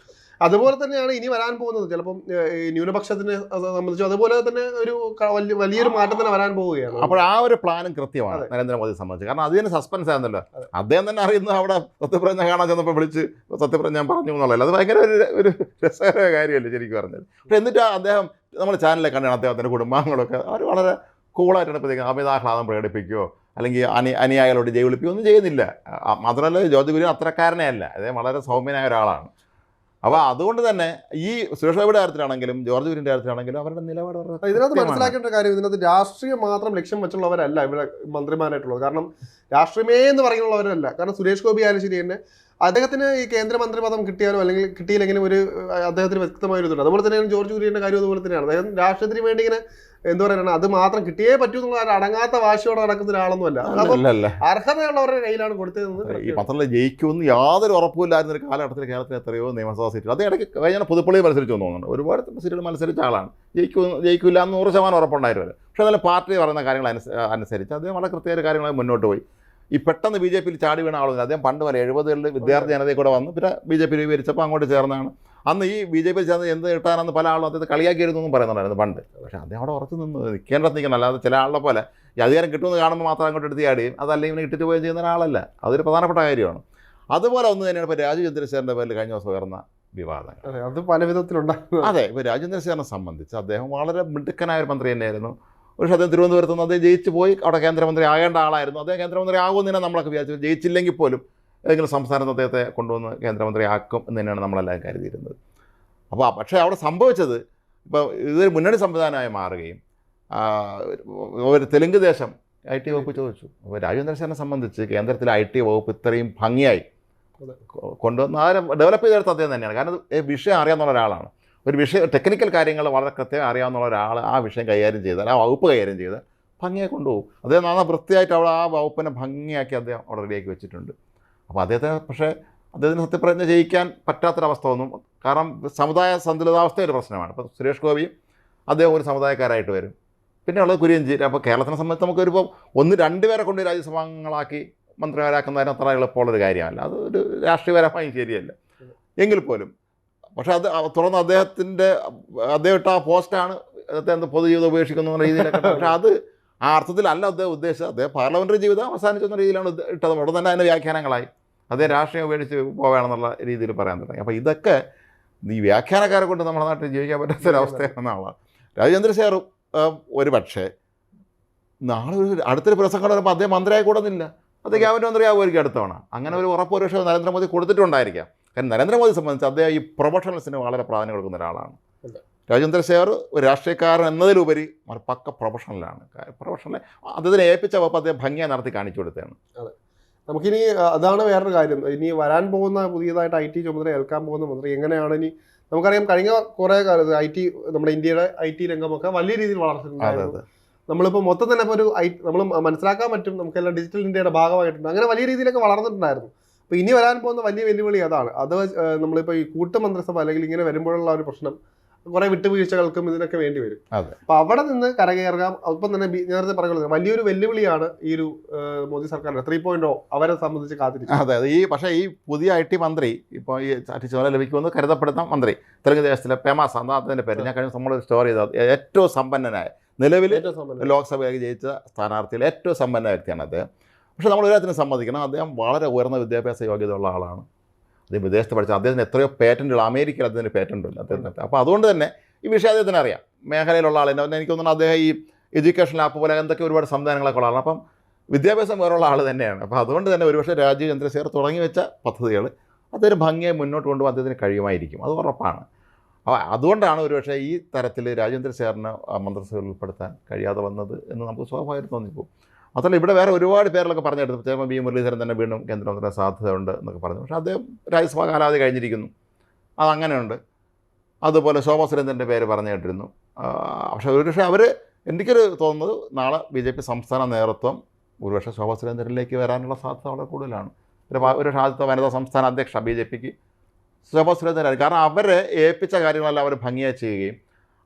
അതുപോലെ തന്നെയാണ് ഇനി വരാൻ പോകുന്നത്. ചിലപ്പം ന്യൂനപക്ഷത്തിനെ സംബന്ധിച്ച് അതുപോലെ തന്നെ ഒരു വലിയ വലിയൊരു മാറ്റം തന്നെ വരാൻ പോവുകയാണ്. അപ്പോൾ ആ ഒരു പ്ലാനും കൃത്യമാണ് നരേന്ദ്രമോദിയെ നരേന്ദ്രമോദി സംബന്ധിച്ച്. കാരണം അതിന് സസ്പെൻസ് ആയിരുന്നല്ലോ. അദ്ദേഹം തന്നെ അറിയുന്നത് അവിടെ സത്യപ്രജ്ഞ കാണാൻ ചെന്നപ്പോൾ വിളിച്ച് സത്യപ്രജ്ഞ പറഞ്ഞു എന്നുള്ളത് അത് ഭയങ്കര ഒരു ഒരു രസകരമായ കാര്യമല്ലേ ശരിക്കും പറഞ്ഞത് പക്ഷെ എന്നിട്ട് അദ്ദേഹം നമ്മുടെ ചാനലിലെ കണ്ടാണ് അദ്ദേഹത്തിന്റെ കുടുംബാംഗങ്ങളൊക്കെ. അവർ വളരെ കൂളായിട്ടാണ് ഇപ്പോൾ അമിതാഹ്ലാദം പ്രകടിപ്പിക്കുകയോ അല്ലെങ്കിൽ അനി അനുയായികളോട് ജയ് വിളിപ്പിക്കുകയോ ഒന്നും ചെയ്യുന്നില്ല. മാത്രമല്ല ജോർജ് കുര്യൻ അത്രക്കാരനെ അല്ല അദ്ദേഹം വളരെ സൗമ്യനായ ഒരാളാണ്. അപ്പോൾ അതുകൊണ്ട് തന്നെ ഈ സുരക്ഷയുടെ കാര്യത്തിലാണെങ്കിലും ജോർജ് ഗുരുവിന്റെ കാര്യത്തിലാണെങ്കിലും അവരുടെ നിലപാട് ഇതിനകത്ത് മനസ്സിലാക്കേണ്ട കാര്യം ഇതിനകത്ത് രാഷ്ട്രീയം മാത്രം ലക്ഷ്യം വെച്ചുള്ളവരല്ല ഇവിടെ മന്ത്രിമാരായിട്ടുള്ളത്. കാരണം രാഷ്ട്രീയമേ എന്ന് പറയുന്നുള്ളവരല്ല കാരണം സുരേഷ് ഗോപി ആയാലും ശരി തന്നെ അദ്ദേഹത്തിന് ഈ കേന്ദ്രമന്ത്രി പദം കിട്ടിയാലോ അല്ലെങ്കിൽ കിട്ടിയില്ലെങ്കിലും ഒരു അദ്ദേഹത്തിന് വ്യക്തമായ ഒരു ഇതുണ്ട് അതുപോലെ തന്നെയാണ് ജോർജ് കുര്യന്റെ കാര്യം അതുപോലെ തന്നെയാണ്. അദ്ദേഹം രാഷ്ട്രത്തിന് വേണ്ടി ഇങ്ങനെ എന്താ പറയുന്നത് അത് മാത്രം കിട്ടിയേ പറ്റൂ എന്നുള്ള അടങ്ങാത്ത വാശിയോടെ നടക്കുന്ന ഒരാളൊന്നുമല്ല. അർഹതയുള്ളവരുടെ കയ്യിലാണ് കൊടുത്തതെന്ന് ഈ പത്രത്തിൽ ജയിക്കുമെന്ന് യാതൊരു ഉറപ്പുമില്ലായിരുന്ന ഒരു കാലഘട്ടത്തിൽ കേരളത്തിൽ എത്രയോ നിയമസഭാ സീറ്റുകൾ. അത് ഇടയ്ക്ക് കഴിഞ്ഞാൽ പുതുപ്പള്ളി മത്സരിച്ചു തോന്നുന്നുണ്ട്. ഒരുപാട് സീറ്റുകൾ മത്സരിച്ച ആളാണ്. ജയിക്കും ജയിക്കില്ല എന്ന് നൂറ് ശതമാനം ഉറപ്പുണ്ടായിരുന്നു പക്ഷേ എന്നാലും പാർട്ടി പറയുന്ന കാര്യങ്ങൾ അനുസരിച്ച് അദ്ദേഹം വളരെ കൃത്യമായ കാര്യങ്ങളായി മുന്നോട്ട് പോയി. ഈ പെട്ടെന്ന് ബി ജെ പിയിൽ ചാടി വീണ ആളൊന്നും അദ്ദേഹം പണ്ട് വരെ എഴുപതുകളിൽ വിദ്യാർത്ഥി ജനതയിൽ കൂടെ വന്നു. പിന്നെ ബി ജെ പി രൂപീകരിച്ചപ്പോൾ അങ്ങോട്ട് ചേർന്നതാണ് അന്ന് ഈ ബി ജെ പി ചേർന്ന് എന്ത് കിട്ടാനെന്ന് പല ആളും അദ്ദേഹത്തെ കളിയാക്കിയിരുന്നു എന്നും പറയുന്നുണ്ടായിരുന്നു പണ്ട്. പക്ഷേ അദ്ദേഹം അവിടെ ഉറച്ചു നിന്ന്. നിൽക്കേണ്ടത് നിൽക്കണം. അല്ലാതെ ചില ആളുടെ പോലെ ഈ അധികാരം കിട്ടുമെന്ന് കാണുമ്പോൾ മാത്രം അങ്ങോട്ട് എടുത്ത് ചാടിയും അതല്ല ഇവനെ ഇട്ടിട്ട് പോവുകയും ചെയ്യുന്ന ഒരാളല്ല. അതൊരു പ്രധാനപ്പെട്ട കാര്യമാണ്. അതുപോലെ ഒന്ന് തന്നെയാണ് ഇപ്പോൾ രാജു ചന്ദ്രശേഖരന്റെ പേരിൽ കഴിഞ്ഞ ദിവസം ഉയർന്ന വിവാദങ്ങൾ. അതെ, അത് പല വിധത്തിലുണ്ടായിരുന്നു അതെ ഇപ്പോൾ രാജു ചന്ദ്രശേഖരനെ സംബന്ധിച്ച് അദ്ദേഹം വളരെ മിടുക്കനായ ഒരു മന്ത്രി തന്നെയായിരുന്നു. പക്ഷേ അദ്ദേഹം തിരുവനന്തപുരത്ത് നിന്ന് അദ്ദേഹം ജയിച്ചു പോയി. അവിടെ കേന്ദ്രമന്ത്രി ആകേണ്ട ആളായിരുന്നു. അദ്ദേഹം കേന്ദ്രമന്ത്രി ആകുമെന്ന് തന്നെ നമ്മളൊക്കെ വിചാരിച്ചു. ജയിച്ചില്ലെങ്കിൽ പോലും ഏതെങ്കിലും സംസ്ഥാനത്ത് അദ്ദേഹത്തെ കൊണ്ടുവന്ന് കേന്ദ്രമന്ത്രി ആക്കും എന്ന് തന്നെയാണ് നമ്മളെല്ലാം കരുതിയിരുന്നത്. അപ്പോൾ പക്ഷേ അവിടെ സംഭവിച്ചത് ഇപ്പോൾ ഇതൊരു മുന്നണി സംവിധാനമായി മാറുകയും ഒരു തെലുങ്ക് ദേശം ഐ ടി വകുപ്പ് ചോദിച്ചു. അപ്പോൾ രാജേന്ദ്ര സേനെ സംബന്ധിച്ച് കേന്ദ്രത്തിലെ ഐ ടി വകുപ്പ് ഇത്രയും ഭംഗിയായി. കൊണ്ടുവന്ന് അതിനെ ഡെവലപ്പ് ചെയ്തെടുത്ത അദ്ദേഹം തന്നെയാണ്. കാരണം ഈ വിഷയം അറിയാവുന്ന ഒരാളാണ്. ഒരു വിഷയം ടെക്നിക്കൽ കാര്യങ്ങൾ വളരെ കൃത്യമായി അറിയാവുന്ന ഒരാൾ ആ വിഷയം കൈകാര്യം ചെയ്താൽ ആ വകുപ്പ് കൈകാര്യം ചെയ്താൽ ഭംഗിയെ കൊണ്ടുപോകും. അദ്ദേഹം നന്നാ വൃത്തിയായിട്ട് അവിടെ ആ വകുപ്പിനെ ഭംഗിയാക്കി അദ്ദേഹം അവിടെ റെഡിയാക്കി വെച്ചിട്ടുണ്ട്. അപ്പോൾ അദ്ദേഹത്തെ പക്ഷേ അദ്ദേഹത്തിന് സത്യപ്രതിജ്ഞ ചെയ്യിക്കാൻ പറ്റാത്തൊരവസ്ഥ ഒന്നും കാരണം സമുദായ സന്തുലിതാവസ്ഥ ഒരു പ്രശ്നമാണ്. ഇപ്പോൾ സുരേഷ് ഗോപിയും അദ്ദേഹം ഒരു സമുദായക്കാരായിട്ട് വരും. പിന്നെ ഉള്ളത് കുര്യഞ്ചി അപ്പോൾ കേരളത്തിനെ സംബന്ധിച്ച് നമുക്ക് ഒരു ഒന്ന് രണ്ടുപേരെ കൊണ്ട് രാജ്യസഭാംഗങ്ങളാക്കി മന്ത്രിമാരാക്കുന്നതിന് അത്ര എളുപ്പമുള്ളൊരു കാര്യമല്ല. അത് ഒരു രാഷ്ട്രീയപരമായി ശരിയല്ല. എങ്കിൽ പോലും പക്ഷേ അത് തുറന്ന് അദ്ദേഹത്തിന്റെ അദ്ദേഹം ഇട്ട ആ പോസ്റ്റാണ് അദ്ദേഹത്തെ പൊതുജീവിതം ഉപേക്ഷിക്കുന്നു എന്ന രീതിയിലൊക്കെ പക്ഷേ അത് ആ അർത്ഥത്തിലല്ല അദ്ദേഹം ഉദ്ദേശിച്ചത്. അദ്ദേഹം പാർലമെന്ററി ജീവിതം അവസാനിച്ചെന്ന രീതിയിലാണ് ഇട്ടത്. ഉടൻ തന്നെ അതിന്റെ വ്യാഖ്യാനങ്ങളായി. അദ്ദേഹം രാഷ്ട്രീയം ഉപേക്ഷിച്ച് പോവുകയാണെന്നുള്ള രീതിയിൽ പറയാൻ തുടങ്ങി. അപ്പോൾ ഇതൊക്കെ ഈ വ്യാഖ്യാനക്കാരെ കൊണ്ട് നമ്മുടെ നാട്ടിൽ ജീവിക്കാൻ പറ്റാത്ത പറ്റാത്തൊരവസ്ഥയാണെന്നാണ് രാജേന്ദ്രശേഖർ ഒരു പക്ഷേ നാളെ ഒരു അടുത്തൊരു പ്രസംഗം വരുമ്പോൾ അദ്ദേഹം മന്ത്രിയായി കൂടുന്നില്ല. അത് ക്യാബിനറ്റ് മന്ത്രിയാവുമായിരിക്കും അടുത്തവണ അങ്ങനെ ഒരു ഉറപ്പ് ഒരു പക്ഷേ നരേന്ദ്രമോദി കൊടുത്തിട്ടുണ്ടായിരിക്കാം. കാരണം നരേന്ദ്രമോദി സംബന്ധിച്ച് അദ്ദേഹം ഈ പ്രൊഫഷണൽസിന് വളരെ പ്രാധാന്യം കൊടുക്കുന്ന ഒരാളാണ്. രാജേന്ദ്ര രാജേന്ദ്രശേഖർ ഒരു രാഷ്ട്രീയക്കാരൻ എന്നതിലുപരി ഒരു പക്ക പ്രൊഫഷണലാണ്. പ്രൊഫഷണൽ അദ്ദേഹത്തിനെ ഏൽപ്പിച്ച വകുപ്പ് അദ്ദേഹം ഭംഗിയായി നടത്തി കാണിച്ചു കൊടുത്തതാണ്. നമുക്കിനി അതാണ് വേറൊരു കാര്യം. ഇനി വരാൻ പോകുന്ന പുതിയതായിട്ട് ഐ ടി ചുമതല ഏൽക്കാൻ പോകുന്ന മന്ത്രി എങ്ങനെയാണ് ഇനി? നമുക്കറിയാം കഴിഞ്ഞ കുറേ കാലത്ത് ഐ ടി നമ്മുടെ ഇന്ത്യയുടെ ഐ ടി രംഗമൊക്കെ വലിയ രീതിയിൽ വളർന്നിട്ടുണ്ടായിരുന്നു. നമ്മളിപ്പോൾ മൊത്തം തന്നെ ഇപ്പോൾ ഒരു ഐ നമ്മൾ മനസ്സിലാക്കാൻ പറ്റും നമുക്കെല്ലാം ഡിജിറ്റൽ ഇന്ത്യയുടെ ഭാഗമായിട്ടുണ്ട്. അങ്ങനെ വലിയ രീതിയിലൊക്കെ വളർന്നിട്ടുണ്ടായിരുന്നു. അപ്പോൾ ഇനി വരാൻ പോകുന്ന വലിയ വെല്ലുവിളി അതാണ്. അത് നമ്മളിപ്പോ നമ്മളിപ്പോൾ ഈ കൂട്ടുമന്ത്രിസഭ അല്ലെങ്കിൽ ഇങ്ങനെ വരുമ്പോഴുള്ള ഒരു പ്രശ്നം കുറെ വിട്ടുവീഴ്ചകൾക്കും ഇതിനൊക്കെ വേണ്ടി വരും. അപ്പൊ അവിടെ നിന്ന് കരകയറാം ഒപ്പം തന്നെ നേരത്തെ പറയുന്നത് വലിയൊരു വെല്ലുവിളിയാണ് ഈ ഒരു മോദി സർക്കാരിന്റെ ത്രീ പോയിന്റ് അവരെ സംബന്ധിച്ച് കാത്തിരിക്കും അതെ അതെ ഈ പക്ഷേ ഈ പുതിയ ഐ ടി മന്ത്രി ഇപ്പോൾ ഈ ചുമതല ലഭിക്കുമെന്ന് കരുതപ്പെടുന്ന മന്ത്രി തെലുങ്ക് ദേശത്തിലെ പെമാസ് എന്നാ പേര് ഞാൻ കഴിഞ്ഞ നമ്മളൊരു സ്റ്റോറി ചെയ്തത് ഏറ്റവും സമ്പന്നനായ നിലവിൽ. ലോക്സഭയിൽ ജയിച്ച സ്ഥാനാർത്ഥിയിൽ ഏറ്റവും സമ്പന്ന വ്യക്തിയാണ് അദ്ദേഹം പക്ഷേ നമ്മൾ ഒരാത്തിനെ സമ്മതിക്കണം. അദ്ദേഹം വളരെ ഉയർന്ന വിദ്യാഭ്യാസ യോഗ്യതയുള്ള ആളാണ്. അദ്ദേഹം വിദേശത്ത് പഠിച്ച അദ്ദേഹത്തിന് എത്രയോ പേറ്റന്റുകൾ അമേരിക്കയിൽ അദ്ദേഹത്തിന് പേറ്റന്റ് ഇല്ല അദ്ദേഹത്തിന്. അപ്പോൾ അതുകൊണ്ട് തന്നെ ഈ വിഷയം അദ്ദേഹത്തിന് അറിയാം. മേഖലയിലുള്ള ആളിനെ എനിക്ക് തോന്നുന്നു അദ്ദേഹം ഈ എഡ്യൂക്കേഷൻ ആപ്പ് പോലെ എന്തൊക്കെ ഒരുപാട് സംവിധാനങ്ങളൊക്കെ ഉള്ള ആളാണ്. അപ്പം വിദ്യാഭ്യാസം വേറുള്ള ആൾ തന്നെയാണ്. അപ്പോൾ അതുകൊണ്ട് തന്നെ ഒരുപക്ഷെ രാജീവ് ചന്ദ്രശേഖർ തുടങ്ങി വെച്ച പദ്ധതികൾ അദ്ദേഹം ഭംഗിയായി മുന്നോട്ട് കൊണ്ടുപോകാൻ അദ്ദേഹത്തിന് കഴിയുമായിരിക്കും. അത് ഉറപ്പാണ്. അപ്പോൾ അതുകൊണ്ടാണ് ഒരുപക്ഷെ ഈ തരത്തിൽ രാജേന്ദ്ര മന്ത്രിസഭയിൽ ഉൾപ്പെടുത്താൻ കഴിയാതെ വന്നത് എന്ന് നമുക്ക് സ്വാഭാവികം തോന്നിപ്പോകും. മാത്രമല്ല ഇവിടെ വേറെ ഒരുപാട് പേരിലൊക്കെ പറഞ്ഞെടുത്തു ചിലപ്പോൾ ബി മുരളീധരൻ തന്നെ വീണ്ടും കേന്ദ്രമന്ത്രി സാധ്യതയുണ്ട് എന്നൊക്കെ പറഞ്ഞു. പക്ഷേ അദ്ദേഹം രാജ്യസഭാ കാലാവധി കഴിഞ്ഞിരിക്കുന്നു. അതങ്ങനെയുണ്ട്. അതുപോലെ ശോഭാ സുരേന്ദ്രന്റെ പേര് പറഞ്ഞു കേട്ടിരുന്നു പക്ഷേ ഒരുപക്ഷെ അവർ എനിക്കൊരു തോന്നുന്നത് നാളെ ബി ജെ പി സംസ്ഥാന നേതൃത്വം ഒരുപക്ഷെ ശോഭാ സുരേന്ദ്രനിലേക്ക് വരാനുള്ള സാധ്യത വളരെ കൂടുതലാണ്. ഒരു ആദ്യത്തെ വനിതാ സംസ്ഥാന അധ്യക്ഷ ബി ജെ പിക്ക് ശോഭാ സുരേന്ദ്രനായിരുന്നു കാരണം അവരെ ഏൽപ്പിച്ച കാര്യങ്ങളെല്ലാം അവർ ഭംഗിയായി ചെയ്യുകയും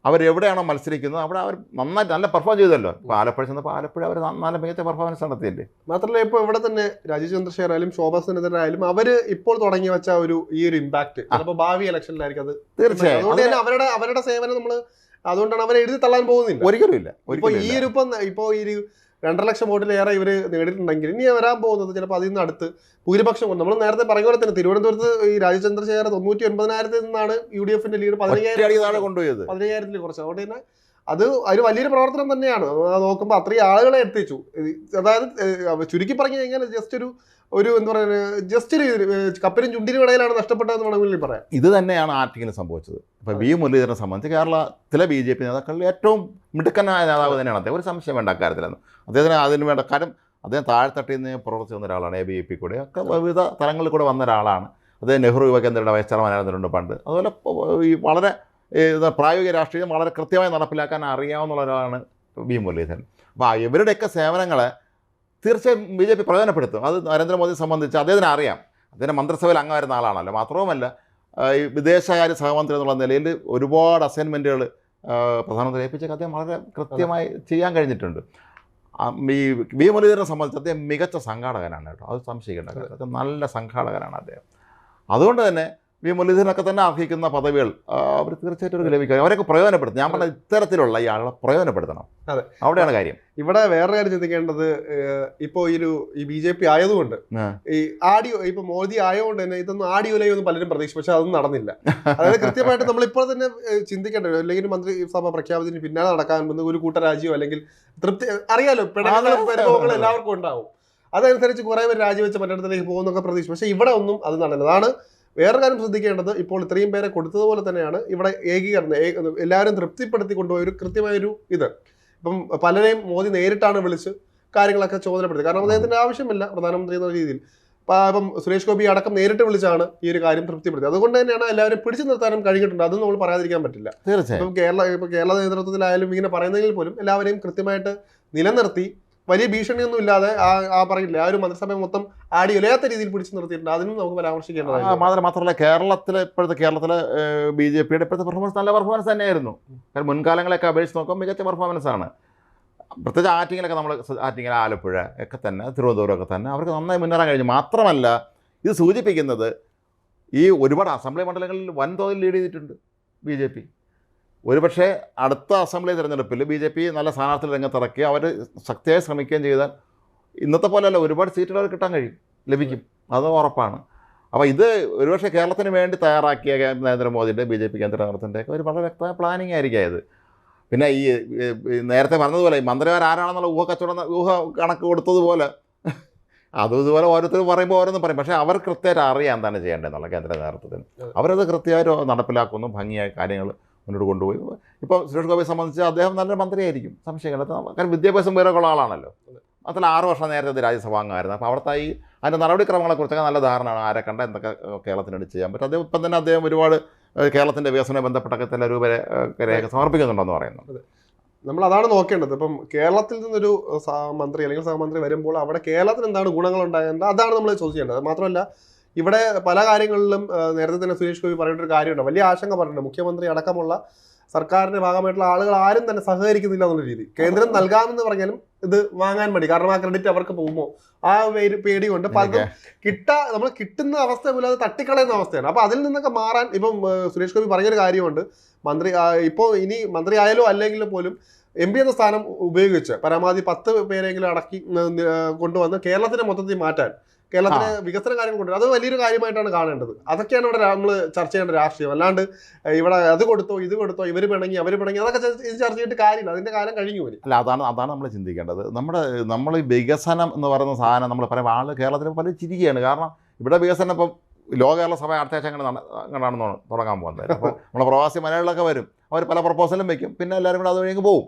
അവരെവിടെയാണോ മത്സരിക്കുന്നത് അവിടെ അവർ നന്നായിട്ട് നല്ല പെർഫോം ചെയ്തല്ലോ. ഇപ്പോൾ ആലപ്പുഴ ചെന്നപ്പോൾ ആലപ്പുഴ അവർ നല്ല മികച്ച പെർഫോമൻസ് നടത്തിയില്ലേ? മാത്രമല്ല ഇപ്പോൾ ഇവിടെ തന്നെ രാജീവ് ചന്ദ്രശേഖർ ആയാലും ശോഭാ ആയാലും അവർ ഇപ്പോൾ തുടങ്ങി വെച്ച ഒരു ഈ ഒരു ഇമ്പാക്ട് അപ്പോൾ ഭാവി ഇലക്ഷനിലായിരിക്കും അത്. തീർച്ചയായും. അതുകൊണ്ട് തന്നെ അവരുടെ അവരുടെ സേവനം നമ്മൾ അതുകൊണ്ടാണ് അവരെ എഴുതി തള്ളാൻ പോകുന്നില്ല. ഒരിക്കലും ഇല്ല. ഇപ്പോൾ ഈ ഒരു ഇപ്പം ഇപ്പോൾ ഈ ഒരു രണ്ടര ലക്ഷം വോട്ടിലേറെ ഇവർ നേടിയിട്ടുണ്ടെങ്കിൽ ഇനി വരാൻ പോകുന്നത് ചിലപ്പോൾ അതിൽ നിന്ന് അടുത്ത് ഭൂരിപക്ഷം നമ്മൾ നേരത്തെ പറഞ്ഞ പോലെ തന്നെ തിരുവനന്തപുരത്ത് ഈ രാജചന്ദ്രശേഖര തൊണ്ണൂറ്റി ഒൻപതിനായിരത്തിൽ നിന്നാണ് യു ഡി എഫിന്റെ ലീഡ് പതിനയ്യായിരം കൊണ്ടുപോയത്. പതിനയ്യായിരത്തിൽ കുറച്ച്. അതുകൊണ്ട് തന്നെ അത് ഒരു വലിയൊരു പ്രവർത്തനം തന്നെയാണ്. അത് നോക്കുമ്പോൾ അത്രയും ആളുകളെ എത്തിച്ചു. അതായത് ചുരുക്കി പറഞ്ഞു കഴിഞ്ഞാൽ ജസ്റ്റ് ഒരു ഒരു എന്താ പറയുക ജസ്റ്റ് ഒരു കപ്പലും ചുണ്ടിനും ഇടയിലാണ് നഷ്ടപ്പെട്ടതെന്ന് വേണമെങ്കിൽ പറയാം. ഇത് തന്നെയാണ് ആർട്ടിക്കിൽ സംഭവിച്ചത്. ഇപ്പോൾ വി മുരളീധരനെ സംബന്ധിച്ച് കേരളത്തിലെ ബി ജെ പി നേതാക്കളിൽ ഏറ്റവും മിടുക്കനായ നേതാവ് തന്നെയാണ്. അദ്ദേഹം ഒരു സംശയം വേണ്ട അക്കാര്യത്തിലൊന്നും. അദ്ദേഹത്തിന് അതിന് വേണ്ട കാര്യം അദ്ദേഹം താഴ്ത്തട്ടിൽ നിന്ന് പ്രവർത്തിച്ചു വന്ന ഒരാളാണ് എ ബി പി കൂടെ. ഒക്കെ വിവിധ തലങ്ങളിൽ കൂടെ വന്ന ഒരാളാണ്. അദ്ദേഹം നെഹ്റു യുവകേന്ദ്രയുടെ വൈസ് ചെയർമാനായിരുന്നിട്ടുണ്ട് പണ്ട്. അതുപോലെ ഈ വളരെ പ്രായോഗിക രാഷ്ട്രീയം വളരെ കൃത്യമായി നടപ്പിലാക്കാൻ അറിയാവുന്ന ഒരാളാണ് വി മുരളീധരൻ. അപ്പോൾ ഇവരുടെയൊക്കെ സേവനങ്ങളെ തീർച്ചയായും ബി ജെ പി പ്രയോജനപ്പെടുത്തും. അത് നരേന്ദ്രമോദിയെ സംബന്ധിച്ച് അദ്ദേഹത്തിന് അറിയാം. അദ്ദേഹം മന്ത്രിസഭയിൽ അംഗമായിരുന്ന ആളാണല്ലോ. മാത്രവുമല്ല ഈ വിദേശകാര്യ സഹമന്ത്രി എന്നുള്ള നിലയിൽ ഒരുപാട് അസൈൻമെന്റുകൾ പ്രധാനമന്ത്രി ഏൽപ്പിച്ച അദ്ദേഹം വളരെ കൃത്യമായി ചെയ്യാൻ കഴിഞ്ഞിട്ടുണ്ട്. ഈ വി മുരളീധരനെ സംബന്ധിച്ച് അദ്ദേഹം മികച്ച സംഘാടകനാണ് കേട്ടോ. അത് സംശയിക്കേണ്ട കാര്യം. നല്ല സംഘാടകനാണ് അദ്ദേഹം. അതുകൊണ്ട് തന്നെ വി മുരളീധരനൊക്കെ തന്നെ അർഹിക്കുന്ന പദവികൾ അവർ തീർച്ചയായിട്ടും ഒരു ലഭിക്കും. അവരൊക്കെ പ്രയോജനപ്പെടുത്തും. ഞാൻ പറഞ്ഞ ഇത്തരത്തിലുള്ള ഈ ആളുകളെ പ്രയോജനപ്പെടുത്തണം. അതെ. അവിടെയാണ് കാര്യം. ഇവിടെ വേറെ കാര്യം ചിന്തിക്കേണ്ടത് ഇപ്പോൾ ഇപ്പൊ ഈ ഒരു ഈ ബി ജെ പി ആയതുകൊണ്ട്. ഈ ആഡിയോ ഇപ്പൊ മോദി ആയതുകൊണ്ട് തന്നെ ഇതൊന്നും ആഡിയോയിലൊന്നും പലരും പ്രതീക്ഷിച്ചു. പക്ഷെ അതൊന്നും നടന്നില്ല. അതായത് കൃത്യമായിട്ട് നമ്മൾ ഇപ്പോൾ തന്നെ ചിന്തിക്കേണ്ട അല്ലെങ്കിൽ മന്ത്രിസഭ പ്രഖ്യാപനത്തിന് പിന്നാലെ നടക്കാൻ പോകുന്ന ഒരു കൂട്ടരാജ്യം അല്ലെങ്കിൽ തൃപ്തി അറിയാലോ. പരിഭവങ്ങളും എല്ലാവർക്കും ഉണ്ടാവും. അതനുസരിച്ച് കുറെ പേര് രാജിവെച്ച് മറ്റിടത്തിലേക്ക് പോകുന്നൊക്കെ പ്രതീക്ഷിച്ചു. പക്ഷെ ഇവിടെ ഒന്നും അത് നടന്നില്ല. അതാണ് വേറെ കാര്യം ശ്രദ്ധിക്കേണ്ടത് ഇപ്പോൾ ഇത്രയും പേരെ കൊടുത്തതുപോലെ തന്നെയാണ് ഇവിടെ ഏകീകരണം എല്ലാവരും തൃപ്തിപ്പെടുത്തി കൊണ്ടുപോയ ഒരു കൃത്യമായൊരു ഇത്. ഇപ്പം പലരെയും മോദി നേരിട്ടാണ് വിളിച്ച് കാര്യങ്ങളൊക്കെ ചോദനപ്പെടുത്തി കാരണം അദ്ദേഹത്തിന്റെ ആവശ്യമില്ല പ്രധാനമന്ത്രി എന്ന രീതിയിൽ. ഇപ്പം സുരേഷ് ഗോപി അടക്കം നേരിട്ട് വിളിച്ചാണ് ഈ ഒരു കാര്യം തൃപ്തിപ്പെടുത്തി അതുകൊണ്ട് തന്നെയാണ് എല്ലാവരും പിടിച്ചു നിർത്താനും കഴിഞ്ഞിട്ടുണ്ട്. അതൊന്നും നമ്മൾ പറയാതിരിക്കാൻ പറ്റില്ല. തീർച്ചയായും. ഇപ്പം കേരള ഇപ്പം കേരള നേതൃത്വത്തിലായാലും ഇങ്ങനെ പറയുന്നതെങ്കിൽ പോലും എല്ലാവരെയും കൃത്യമായിട്ട് നിലനിർത്തി വലിയ ഭീഷണിയൊന്നും ഇല്ലാതെ ആ പറയില്ല ആ ഒരു മന്ത്രിസഭ മൊത്തം ആടി ഉലയാത്ത രീതിയിൽ പിടിച്ചു നിർത്തിയിട്ടുണ്ട്. അതിനും നമുക്ക് പരാമർശിക്കേണ്ടതാണ് മാത്രമല്ല കേരളത്തിലെ ഇപ്പോഴത്തെ കേരളത്തിലെ ബി ജെ പിയുടെ ഇപ്പോഴത്തെ പെർഫോമൻസ് നല്ല പെർഫോമൻസ് തന്നെയായിരുന്നു. കാരണം മുൻകാലങ്ങളൊക്കെ അപേക്ഷിച്ച് നോക്കുമ്പോൾ മികച്ച പെർഫോമൻസ് ആണ്. പ്രത്യേകിച്ച് ആറ്റിങ്ങിലൊക്കെ നമ്മൾ ആറ്റിങ്ങൽ ആലപ്പുഴ ഒക്കെ തന്നെ തിരുവനന്തപുരം ഒക്കെ തന്നെ അവർക്ക് നന്നായി മുന്നേറാൻ കഴിഞ്ഞു. മാത്രമല്ല ഇത് സൂചിപ്പിക്കുന്നത് ഈ ഒരുപാട് അസംബ്ലി മണ്ഡലങ്ങളിൽ വൻതോതിൽ ലീഡ് ചെയ്തിട്ടുണ്ട് ബി ജെ പി. ഒരുപക്ഷെ അടുത്ത അസംബ്ലി തിരഞ്ഞെടുപ്പിൽ ബി ജെ പി നല്ല സ്ഥാനാർത്ഥി രംഗത്തിറക്കി അവർ ശക്തിയായി ശ്രമിക്കുകയും ചെയ്താൽ ഇന്നത്തെ പോലെയല്ല ഒരുപാട് സീറ്റുകൾ അവർ കിട്ടാൻ കഴിയും ലഭിക്കും. അത് ഉറപ്പാണ്. അപ്പോൾ ഇത് ഒരുപക്ഷെ കേരളത്തിന് വേണ്ടി തയ്യാറാക്കിയ നരേന്ദ്രമോദിന്റെ നരേന്ദ്രമോദിയുടെ ബി ജെ പി കേന്ദ്ര നേതൃത്വത്തിന്റെ ഒക്കെ ഒരു വളരെ വ്യക്തമായ പ്ലാനിങ് ആയിരിക്കും ഇത് പിന്നെ ഈ നേരത്തെ പറഞ്ഞതുപോലെ ഈ മന്ത്രിമാർ ആരാണെന്നുള്ള ഊഹ കച്ചവടം ഊഹ കണക്ക് കൊടുത്തതുപോലെ അതും ഇതുപോലെ ഓരോരുത്തർ പറയുമ്പോൾ ഓരോന്നും പറയും. പക്ഷേ അവർ കൃത്യമായിട്ട് അറിയാം എന്താണ് ചെയ്യേണ്ടതെന്നുള്ള കേന്ദ്ര നേതൃത്വത്തിന്. അതെ. അവരത് കൃത്യമായിട്ട് നടപ്പിലാക്കുന്നു ഭംഗിയായ കാര്യങ്ങൾ മുന്നോട്ട് കൊണ്ടുപോയി. ഇപ്പോൾ സുരേഷ് ഗോപിയെ സംബന്ധിച്ച് അദ്ദേഹം നല്ലൊരു മന്ത്രിയായിരിക്കും. സംശയമില്ല. കാരണം വിദ്യാഭ്യാസം വേറെ ഉള്ള ആളാണല്ലോ. അതിൽ ആറ് വർഷം നേരത്തെ അത് രാജ്യസഭ അംഗമായിരുന്നു. അപ്പോൾ അവിടുത്തെ ഈ അതിന്റെ നടപടിക്രമങ്ങളെക്കുറിച്ചൊക്കെ നല്ല ധാരണയാണ് ആരെ കണ്ട എന്തൊക്കെ കേരളത്തിനോട് ചെയ്യാൻ പറ്റും. അദ്ദേഹം ഇപ്പം തന്നെ അദ്ദേഹം ഒരുപാട് കേരളത്തിന്റെ വികസനവുമായി ബന്ധപ്പെട്ടൊക്കെ ചില വരെ രേഖ സമർപ്പിക്കുന്നുണ്ടെന്ന് പറയുന്നു നമ്മൾ അതാണ് നോക്കേണ്ടത്. ഇപ്പം കേരളത്തിൽ നിന്നൊരു മന്ത്രി അല്ലെങ്കിൽ സഹമന്ത്രി വരുമ്പോൾ അവിടെ കേരളത്തിന് എന്താണ് ഗുണങ്ങൾ ഉണ്ടായത് അതാണ് നമ്മൾ ചോദിക്കേണ്ടത് മാത്രമല്ല ഇവിടെ പല കാര്യങ്ങളിലും നേരത്തെ തന്നെ സുരേഷ് ഗോപി പറഞ്ഞിട്ടൊരു കാര്യമുണ്ട്. വലിയ ആശങ്ക പറഞ്ഞിട്ടുണ്ട്. മുഖ്യമന്ത്രി അടക്കമുള്ള സർക്കാരിന്റെ ഭാഗമായിട്ടുള്ള ആളുകൾ ആരും തന്നെ സഹകരിക്കുന്നില്ല എന്നുള്ള രീതി. കേന്ദ്രം നൽകാമെന്ന് പറഞ്ഞാലും ഇത് വാങ്ങാൻ മതി കാരണം ആ ക്രെഡിറ്റ് അവർക്ക് പോകുമോ? ആ പേര് പേടി കൊണ്ട് പലതും കിട്ടാ നമ്മൾ കിട്ടുന്ന അവസ്ഥ പോലും അത് തട്ടിക്കളയുന്ന അവസ്ഥയാണ്. അപ്പൊ അതിൽ നിന്നൊക്കെ മാറാൻ ഇപ്പം സുരേഷ് ഗോപി പറഞ്ഞൊരു കാര്യമുണ്ട്. മന്ത്രി ഇപ്പോൾ ഇപ്പോ ഇനി മന്ത്രി ആയാലോ അല്ലെങ്കിൽ പോലും എം പി എന്ന സ്ഥാനം ഉപയോഗിച്ച് പരമാവധി പത്ത് പേരെങ്കിലും അടക്കി കൊണ്ടുവന്ന് കേരളത്തിനെ മൊത്തത്തിൽ മാറ്റാൻ കേരളത്തിലെ വികസന കാര്യങ്ങൾ കൊണ്ടുവരും അത് വലിയൊരു കാര്യമായിട്ടാണ് കാണേണ്ടത്. അതൊക്കെയാണ് ഇവിടെ നമ്മൾ ചർച്ച ചെയ്യേണ്ട രാഷ്ട്രീയം. അല്ലാണ്ട് ഇവിടെ അത് കൊടുത്തോ ഇത് കൊടുത്തോ ഇവർ പിണങ്ങി അവർ പിണങ്ങി അതൊക്കെ ഇത് ചർച്ച ചെയ്തിട്ട് കാര്യമില്ല. അതിന്റെ കാലം കഴിഞ്ഞു പോയി. അല്ല അതാണ് അതാണ് നമ്മൾ ചിന്തിക്കേണ്ടത്. നമ്മുടെ നമ്മൾ ഈ വികസനം എന്ന് പറയുന്ന സാധനം നമ്മൾ പല ആൾ കേരളത്തിൽ പല ചിരിക്കുകയാണ്. കാരണം ഇവിടെ വികസനം ഇപ്പം ലോക കേരള സഭ അടുത്ത ആഴ്ച അങ്ങനെ അങ്ങനെയാണ് തുടങ്ങാൻ പോകുന്നത്. അപ്പോൾ നമ്മളെ പ്രവാസി മലയാളികളൊക്കെ വരും. അവർ പല പ്രപ്പോസലും വയ്ക്കും പിന്നെ എല്ലാവരും കൂടെ അത് കഴിഞ്ഞു പോകും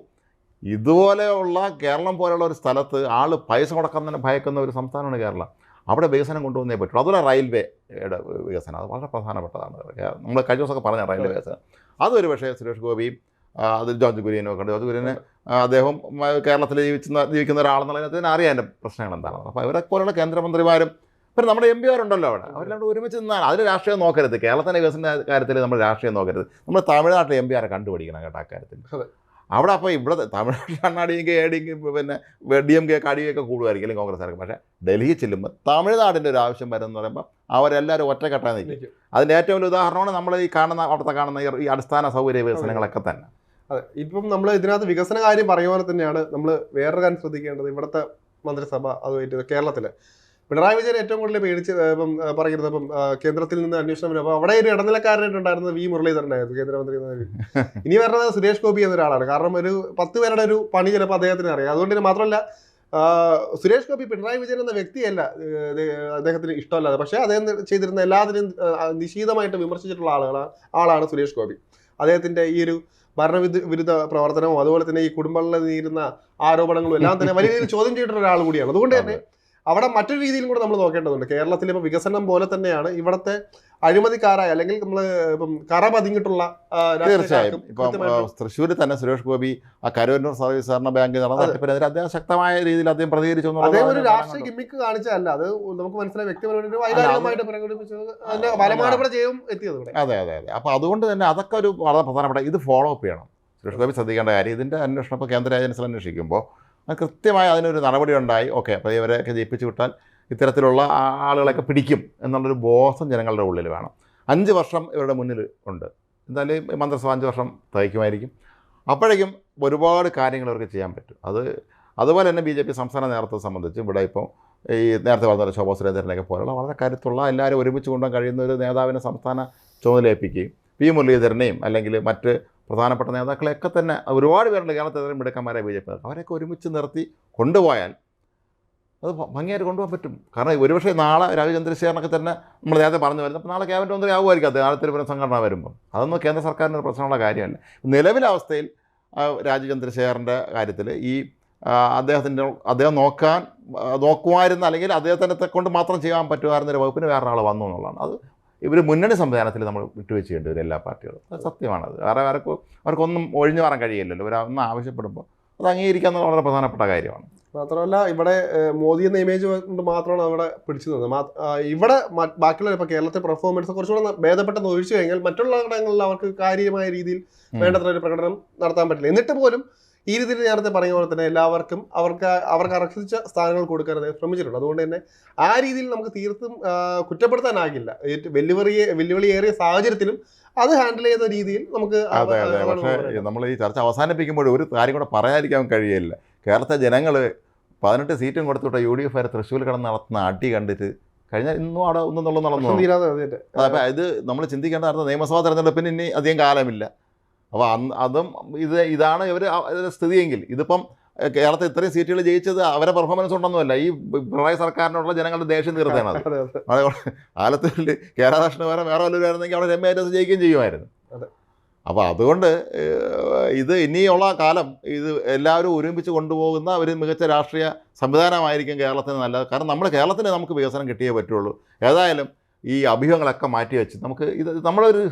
ഇതുപോലെയുള്ള കേരളം പോലെയുള്ള ഒരു സ്ഥലത്ത് ആൾ പൈസ കൊടുക്കാൻ തന്നെ ഭയക്കുന്ന ഒരു സംസ്ഥാനമാണ് കേരളം. അവിടെ വികസനം കൊണ്ടുവന്നേ പറ്റുള്ളൂ. അതുപോലെ റെയിൽവേയുടെ വികസനം അത് വളരെ പ്രധാനപ്പെട്ടതാണ്. നമ്മൾ കഴിഞ്ഞ ദിവസമൊക്കെ പറഞ്ഞ റെയിൽവേ വികസനം. അതൊരു പക്ഷേ സുരേഷ് ഗോപിയും അതിൽ അത് ജോർജ് കുര്യനും ഒക്കെ ഉണ്ട്. ജോർജ് കുര്യന് അദ്ദേഹം കേരളത്തിൽ ജീവിക്കുന്ന ജീവിക്കുന്ന ഒരാളെന്നുള്ളതിന് അതിന് അറിയാം എന്റെ പ്രശ്നങ്ങൾ എന്താണ് അപ്പോൾ അവരെ പോലുള്ള കേന്ദ്രമന്ത്രിമാരും പിന്നെ നമ്മുടെ എം പിമാരുണ്ടല്ലോ അവിടെ. അവരെല്ലാം ഒരുമിച്ച് നിന്നാണ് അതിൽ രാഷ്ട്രീയം നോക്കരുത്. കേരളത്തിന്റെ വികസന കാര്യത്തിൽ നമ്മൾ രാഷ്ട്രീയം നോക്കരുത്. നമ്മൾ തമിഴ്നാട്ടിലെ എം പിമാരെ കണ്ടുപിടിക്കണം കേട്ടോ അക്കാര്യത്തിൽ. അവിടെ അപ്പോൾ ഇവിടെ തമിഴ്നാട്ടിൽ അണ്ണാടിയും എ ഡിയും പിന്നെ ഡി എം കെ കടിയൊക്കെ കൂടുമായിരിക്കും അല്ലെങ്കിൽ കോൺഗ്രസ്സുകാർക്ക്? പക്ഷേ ഡൽഹി ചെല്ലുമ്പോൾ തമിഴ്നാടിന്റെ ഒരു ആവശ്യം വരുമെന്ന് പറയുമ്പോൾ അവരെല്ലാവരും ഒറ്റക്കെട്ടാൻ നിൽക്കും. അതിന്റെ ഏറ്റവും വലിയ ഉദാഹരണമാണ് നമ്മൾ ഈ കാണുന്ന അവിടുത്തെ കാണുന്ന ഈ- അടിസ്ഥാന സൗകര്യ വികസനങ്ങളൊക്കെ തന്നെ. അതെ. ഇപ്പം നമ്മൾ ഇതിനകത്ത് വികസന കാര്യം പറയുമ്പോൾ തന്നെയാണ് നമ്മൾ വേറൊരു കാര്യം ശ്രദ്ധിക്കേണ്ടത് ഇവിടുത്തെ മന്ത്രിസഭ അതുമായിട്ട് കേരളത്തിൽ. പിണറായി വിജയൻ ഏറ്റവും കൂടുതൽ പേടിച്ച് ഇപ്പം പറയുന്നത് ഇപ്പം കേന്ദ്രത്തിൽ നിന്ന് അന്വേഷണം വരും. അപ്പോൾ അവിടെ ഒരു ഇടനിലക്കാരനായിട്ടുണ്ടായിരുന്നത് വി മുരളീധരനായിരുന്നു കേന്ദ്രമന്ത്രി എന്ന നിലയിൽ. ഇനി വരുന്നത് സുരേഷ് ഗോപി എന്നൊരാളാണ്. കാരണം ഒരു പത്ത് പേരുടെ ഒരു പണി ചിലപ്പോൾ അദ്ദേഹത്തിന് അറിയാം. അതുകൊണ്ട് തന്നെ മാത്രമല്ല സുരേഷ് ഗോപി പിണറായി വിജയൻ എന്ന വ്യക്തിയല്ല അദ്ദേഹത്തിന് ഇഷ്ടമല്ലാതെ. പക്ഷേ അദ്ദേഹം ചെയ്തിരുന്ന എല്ലാത്തിനും നിശീതമായിട്ട് വിമർശിച്ചിട്ടുള്ള ആളുകളാണ് ആളാണ് സുരേഷ് ഗോപി. അദ്ദേഹത്തിന്റെ ഈ ഒരു ഭരണവിരുദ്ധ വിരുദ്ധ പ്രവർത്തനവും അതുപോലെ തന്നെ ഈ കുടുംബങ്ങളിൽ നേരിടുന്ന ആരോപണങ്ങളും എല്ലാം തന്നെ വലിയ രീതിയിൽ ചോദ്യം ചെയ്തിട്ടുള്ള ഒരാൾ കൂടിയാണ്. അതുകൊണ്ട് തന്നെ അവിടെ മറ്റൊരു രീതിയിലും കൂടെ നമ്മൾ നോക്കേണ്ടതുണ്ട്. കേരളത്തിൽ ഇപ്പോൾ വികസനം പോലെ തന്നെയാണ് ഇവിടുത്തെ അഴിമതിക്കാരായ അല്ലെങ്കിൽ നമ്മൾ ഇപ്പം കറ പതിങ്ങിട്ടുള്ള തീർച്ചയായും. ഇപ്പം തൃശ്ശൂരിൽ തന്നെ സുരേഷ് ഗോപി ആ കരൂരിനൂർ സർവീസ് സഹകരണ ബാങ്ക് നടന്ന. തട്ടിപ്പിനെതിരെ അദ്ദേഹം ശക്തമായ രീതിയിൽ അദ്ദേഹം പ്രതികരിച്ചു അതേ അദ്ദേഹം ഒരു രാഷ്ട്രീയ ഗിമ്മിക്ക് കാണിച്ചതല്ല. അത് നമുക്ക് മനസ്സിലായി വ്യക്തിപരമായിട്ട് വൈകാരികമായിട്ട് പ്രകടിപ്പിച്ചത് ചെയ്യും എത്തിയത് അതെ അതെ അതെ. അപ്പോൾ അതുകൊണ്ട് തന്നെ അതൊക്കെ ഒരു വളരെ പ്രധാനപ്പെട്ട ഇത് ഫോളോ അപ്പ് ചെയ്യണം. സുരേഷ് ഗോപി ശ്രദ്ധിക്കേണ്ട കാര്യം ഇതിന്റെ അന്വേഷണം ഇപ്പോൾ കേന്ദ്ര ഏജൻസികൾ അന്വേഷിക്കുമ്പോൾ അത് കൃത്യമായി അതിനൊരു നടപടി ഉണ്ടായി ഓക്കെ അപ്പോൾ ഇവരെയൊക്കെ ജയിപ്പിച്ചു വിട്ടാൽ ഇത്തരത്തിലുള്ള ആളുകളൊക്കെ പിടിക്കും എന്നുള്ളൊരു ബോധം ജനങ്ങളുടെ ഉള്ളിൽ വേണം. അഞ്ച് വർഷം ഇവരുടെ മുന്നിൽ ഉണ്ട്. എന്തായാലും മന്ത്രിസഭ അഞ്ച് വർഷം തയ്ക്കുമായിരിക്കും. അപ്പോഴേക്കും ഒരുപാട് കാര്യങ്ങൾ അവർക്ക് ചെയ്യാൻ പറ്റും. അത് അതുപോലെ തന്നെ ബി ജെ പി സംസ്ഥാന നേതൃത്വത്തെ സംബന്ധിച്ച് ഇവിടെ ഇപ്പോൾ ഈ നേരത്തെ പറഞ്ഞ ശോഭാ സുരേന്ദ്രനെയൊക്കെ പോലുള്ള വളരെ കരുത്തുള്ള എല്ലാവരും ഒരുമിച്ച് കൊണ്ടുപോകാൻ കഴിയുന്ന ഒരു നേതാവിനെ സംസ്ഥാന ചുമതലയേൽപ്പിക്കുകയും പി മുരളീധരനെയും അല്ലെങ്കിൽ മറ്റ് പ്രധാനപ്പെട്ട നേതാക്കളെയൊക്കെ തന്നെ ഒരുപാട് പേരുണ്ട് കേരളത്തിൽ മിടുക്കന്മാരെ ബി ജെ പി അവരെയൊക്കെ ഒരുമിച്ച് നിർത്തി കൊണ്ടുപോയാൽ അത് ഭംഗിയായിട്ട് കൊണ്ടുപോകാൻ പറ്റും. കാരണം ഒരുപക്ഷെ നാളെ രാജു ചന്ദ്രശേഖരനൊക്കെ തന്നെ നമ്മൾ നേരത്തെ പറഞ്ഞു വരുന്നത്. അപ്പോൾ നാളെ ക്യാബിനറ്റ് മന്ത്രി ആവുമായിരിക്കും അത് നാളെ തിരുവനന്തപുരം സംഘടന വരുമ്പോൾ അതൊന്നും കേന്ദ്ര സർക്കാരിന്റെ പ്രശ്നമുള്ള കാര്യമല്ല. നിലവിലെ അവസ്ഥയിൽ രാജചന്ദ്രശേഖരന്റെ ചന്ദ്രശേഖരന്റെ കാര്യത്തിൽ ഈ അദ്ദേഹത്തിന്റെ അദ്ദേഹം നോക്കാൻ നോക്കുമായിരുന്ന അല്ലെങ്കിൽ അദ്ദേഹത്തിനെ കൊണ്ട് മാത്രം ചെയ്യാൻ പറ്റുമായിരുന്നൊരു വകുപ്പിന് വേറെ ആൾ വന്നു എന്നുള്ളതാണ്. അത് ഇവർ മുന്നണി സംവിധാനത്തിൽ നമ്മൾ വിട്ടുവെച്ച് ചെയ്യേണ്ടി വരും എല്ലാ പാർട്ടികളും. അത് സത്യമാണത്. വേറെ വേറെ അവർക്കൊന്നും ഒഴിഞ്ഞു മാറാൻ കഴിയില്ലല്ലോ. ഒന്ന് ആവശ്യപ്പെടുമ്പോൾ അത് അംഗീകരിക്കുക എന്നുള്ള വളരെ പ്രധാനപ്പെട്ട കാര്യമാണ്. മാത്രമല്ല ഇവിടെ മോദി എന്ന ഇമേജ് കൊണ്ട് മാത്രമാണ് അവിടെ പിടിച്ചു നിന്നത്. ഇവിടെ ബാക്കിയുള്ള ഇപ്പോൾ കേരളത്തെ പെർഫോമൻസ് കുറച്ചുകൂടെ ഭേദപ്പെട്ടെന്ന് ഒഴിച്ചു കഴിഞ്ഞാൽ മറ്റുള്ള ഇടങ്ങളിൽ അവർക്ക് കാര്യമായ രീതിയിൽ വേണ്ടത്ര ഒരു പ്രകടനം നടത്താൻ പറ്റില്ല. എന്നിട്ട് പോലും ഈ രീതിയിൽ നേരത്തെ പറഞ്ഞ പോലെ തന്നെ എല്ലാവർക്കും അവർക്ക് അവർക്ക് അർഹിച്ച സ്ഥാനങ്ങൾ കൊടുക്കാൻ അദ്ദേഹം ശ്രമിച്ചിട്ടുണ്ട്. അതുകൊണ്ട് തന്നെ ആ രീതിയിൽ നമുക്ക് തീർത്തും കുറ്റപ്പെടുത്താനാകില്ല. വെല്ലുവിളിയെ വെല്ലുവിളിയേറിയ സാഹചര്യത്തിലും അത് ഹാൻഡിൽ ചെയ്ത രീതിയിൽ നമുക്ക് അതെ അതെ. പക്ഷേ നമ്മൾ ഈ ചർച്ച അവസാനിപ്പിക്കുമ്പോൾ ഒരു കാര്യം കൂടെ പറയാതിരിക്കാൻ കഴിയില്ല. കേരളത്തെ ജനങ്ങൾ പതിനെട്ട് സീറ്റും കൊടുത്തുവിട്ട യു ഡി എഫ് വരെ തൃശ്ശൂർ കിടന്ന് നടത്തുന്ന അടി കണ്ടിട്ട് കഴിഞ്ഞാൽ ഇന്നും അവിടെ ഒന്നും നടന്നു അപ്പോൾ ഇത് നമ്മൾ ചിന്തിക്കേണ്ട അടുത്ത നിയമസഭാ തെരഞ്ഞെടുപ്പിന് ഇനി അധികം കാലമില്ല. അപ്പോൾ അന്ന് അതും ഇത് ഇതാണ് ഇവർ സ്ഥിതിയെങ്കിൽ. ഇതിപ്പം കേരളത്തിൽ ഇത്രയും സീറ്റുകൾ ജയിച്ചത് അവരെ പെർഫോമൻസ് ഉണ്ടെന്നുമല്ല. ഈ പിണറായി സർക്കാരിനോടുള്ള ജനങ്ങളുടെ ദേഷ്യം തീർത്തതാണ് അത്. ആലത്തൂരിൽ കേരളാകൃഷ്ണ വേറെ വേറെ വല്ലവരായിരുന്നെങ്കിൽ അവിടെ രമ്യ രമ്യായിട്ട് ജയിക്കുകയും ചെയ്യുമായിരുന്നു. അപ്പോൾ അതുകൊണ്ട് ഇത് ഇനിയുള്ള കാലം ഇത് എല്ലാവരും ഒരുമിച്ച് കൊണ്ടുപോകുന്ന ഒരു മികച്ച രാഷ്ട്രീയ സംവിധാനമായിരിക്കും കേരളത്തിന് നല്ലത്. കാരണം നമ്മുടെ കേരളത്തിന് നമുക്ക് വികസനം കിട്ടിയേ പറ്റുള്ളൂ. ഏതായാലും ഈ അഭ്യൂഹങ്ങളൊക്കെ മാറ്റി വെച്ച് നമുക്ക് ഇത് നമ്മളൊരു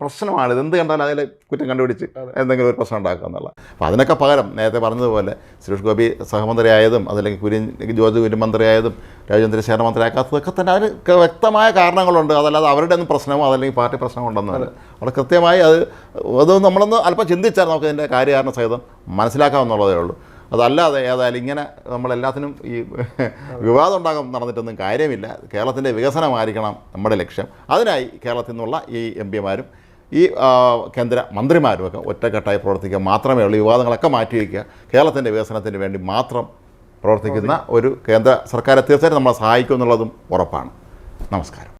പ്രശ്നമാണ്. ഇത് എന്ത് കണ്ടാലും അതിൽ കുറ്റം കണ്ടുപിടിച്ച് എന്തെങ്കിലും ഒരു പ്രശ്നം ഉണ്ടാക്കുക എന്നുള്ള. അപ്പോൾ അതിനൊക്കെ പകരം നേരത്തെ പറഞ്ഞതുപോലെ സുരേഷ് ഗോപി സഹമന്ത്രിയായതും അതല്ലെങ്കിൽ കുര്യൻ ജോർജ് കുര്യൻ മന്ത്രിയായതും മന്ത്രി മന്ത്രിയാക്കാത്തതൊക്കെ തന്നെ അതിന് വ്യക്തമായ കാരണങ്ങളുണ്ട്. അതല്ലാതെ അവരുടെ ഒന്നും പ്രശ്നമോ അതല്ലെങ്കിൽ പാർട്ടി പ്രശ്നമോ ഉണ്ടെന്നല്ല. അവിടെ കൃത്യമായി അത് അത് നമ്മളൊന്ന് അല്പം ചിന്തിച്ചാൽ നമുക്ക് ഇതിന്റെ കാര്യകാരണ സഹിതം മനസ്സിലാക്കാമെന്നുള്ളതേ ഉള്ളൂ. അതല്ലാതെ ഏതായാലും ഇങ്ങനെ നമ്മളെല്ലാത്തിനും ഈ വിവാദം ഉണ്ടാകും നടന്നിട്ടൊന്നും കാര്യമില്ല. കേരളത്തിന്റെ വികസനമായിരിക്കണം നമ്മുടെ ലക്ഷ്യം. അതിനായി കേരളത്തിൽ നിന്നുള്ള ഈ എം പിമാരും ഈ കേന്ദ്ര മന്ത്രിമാരുമൊക്കെ ഒറ്റക്കെട്ടായി പ്രവർത്തിക്കുക മാത്രമേ ഉള്ളൂ. വിവാദങ്ങളൊക്കെ മാറ്റി വയ്ക്കുക. കേരളത്തിന്റെ വികസനത്തിന് വേണ്ടി മാത്രം പ്രവർത്തിക്കുന്ന ഒരു കേന്ദ്ര സർക്കാരെ തീർച്ചയായിട്ടും നമ്മളെ സഹായിക്കും എന്നുള്ളതും ഉറപ്പാണ്. നമസ്കാരം.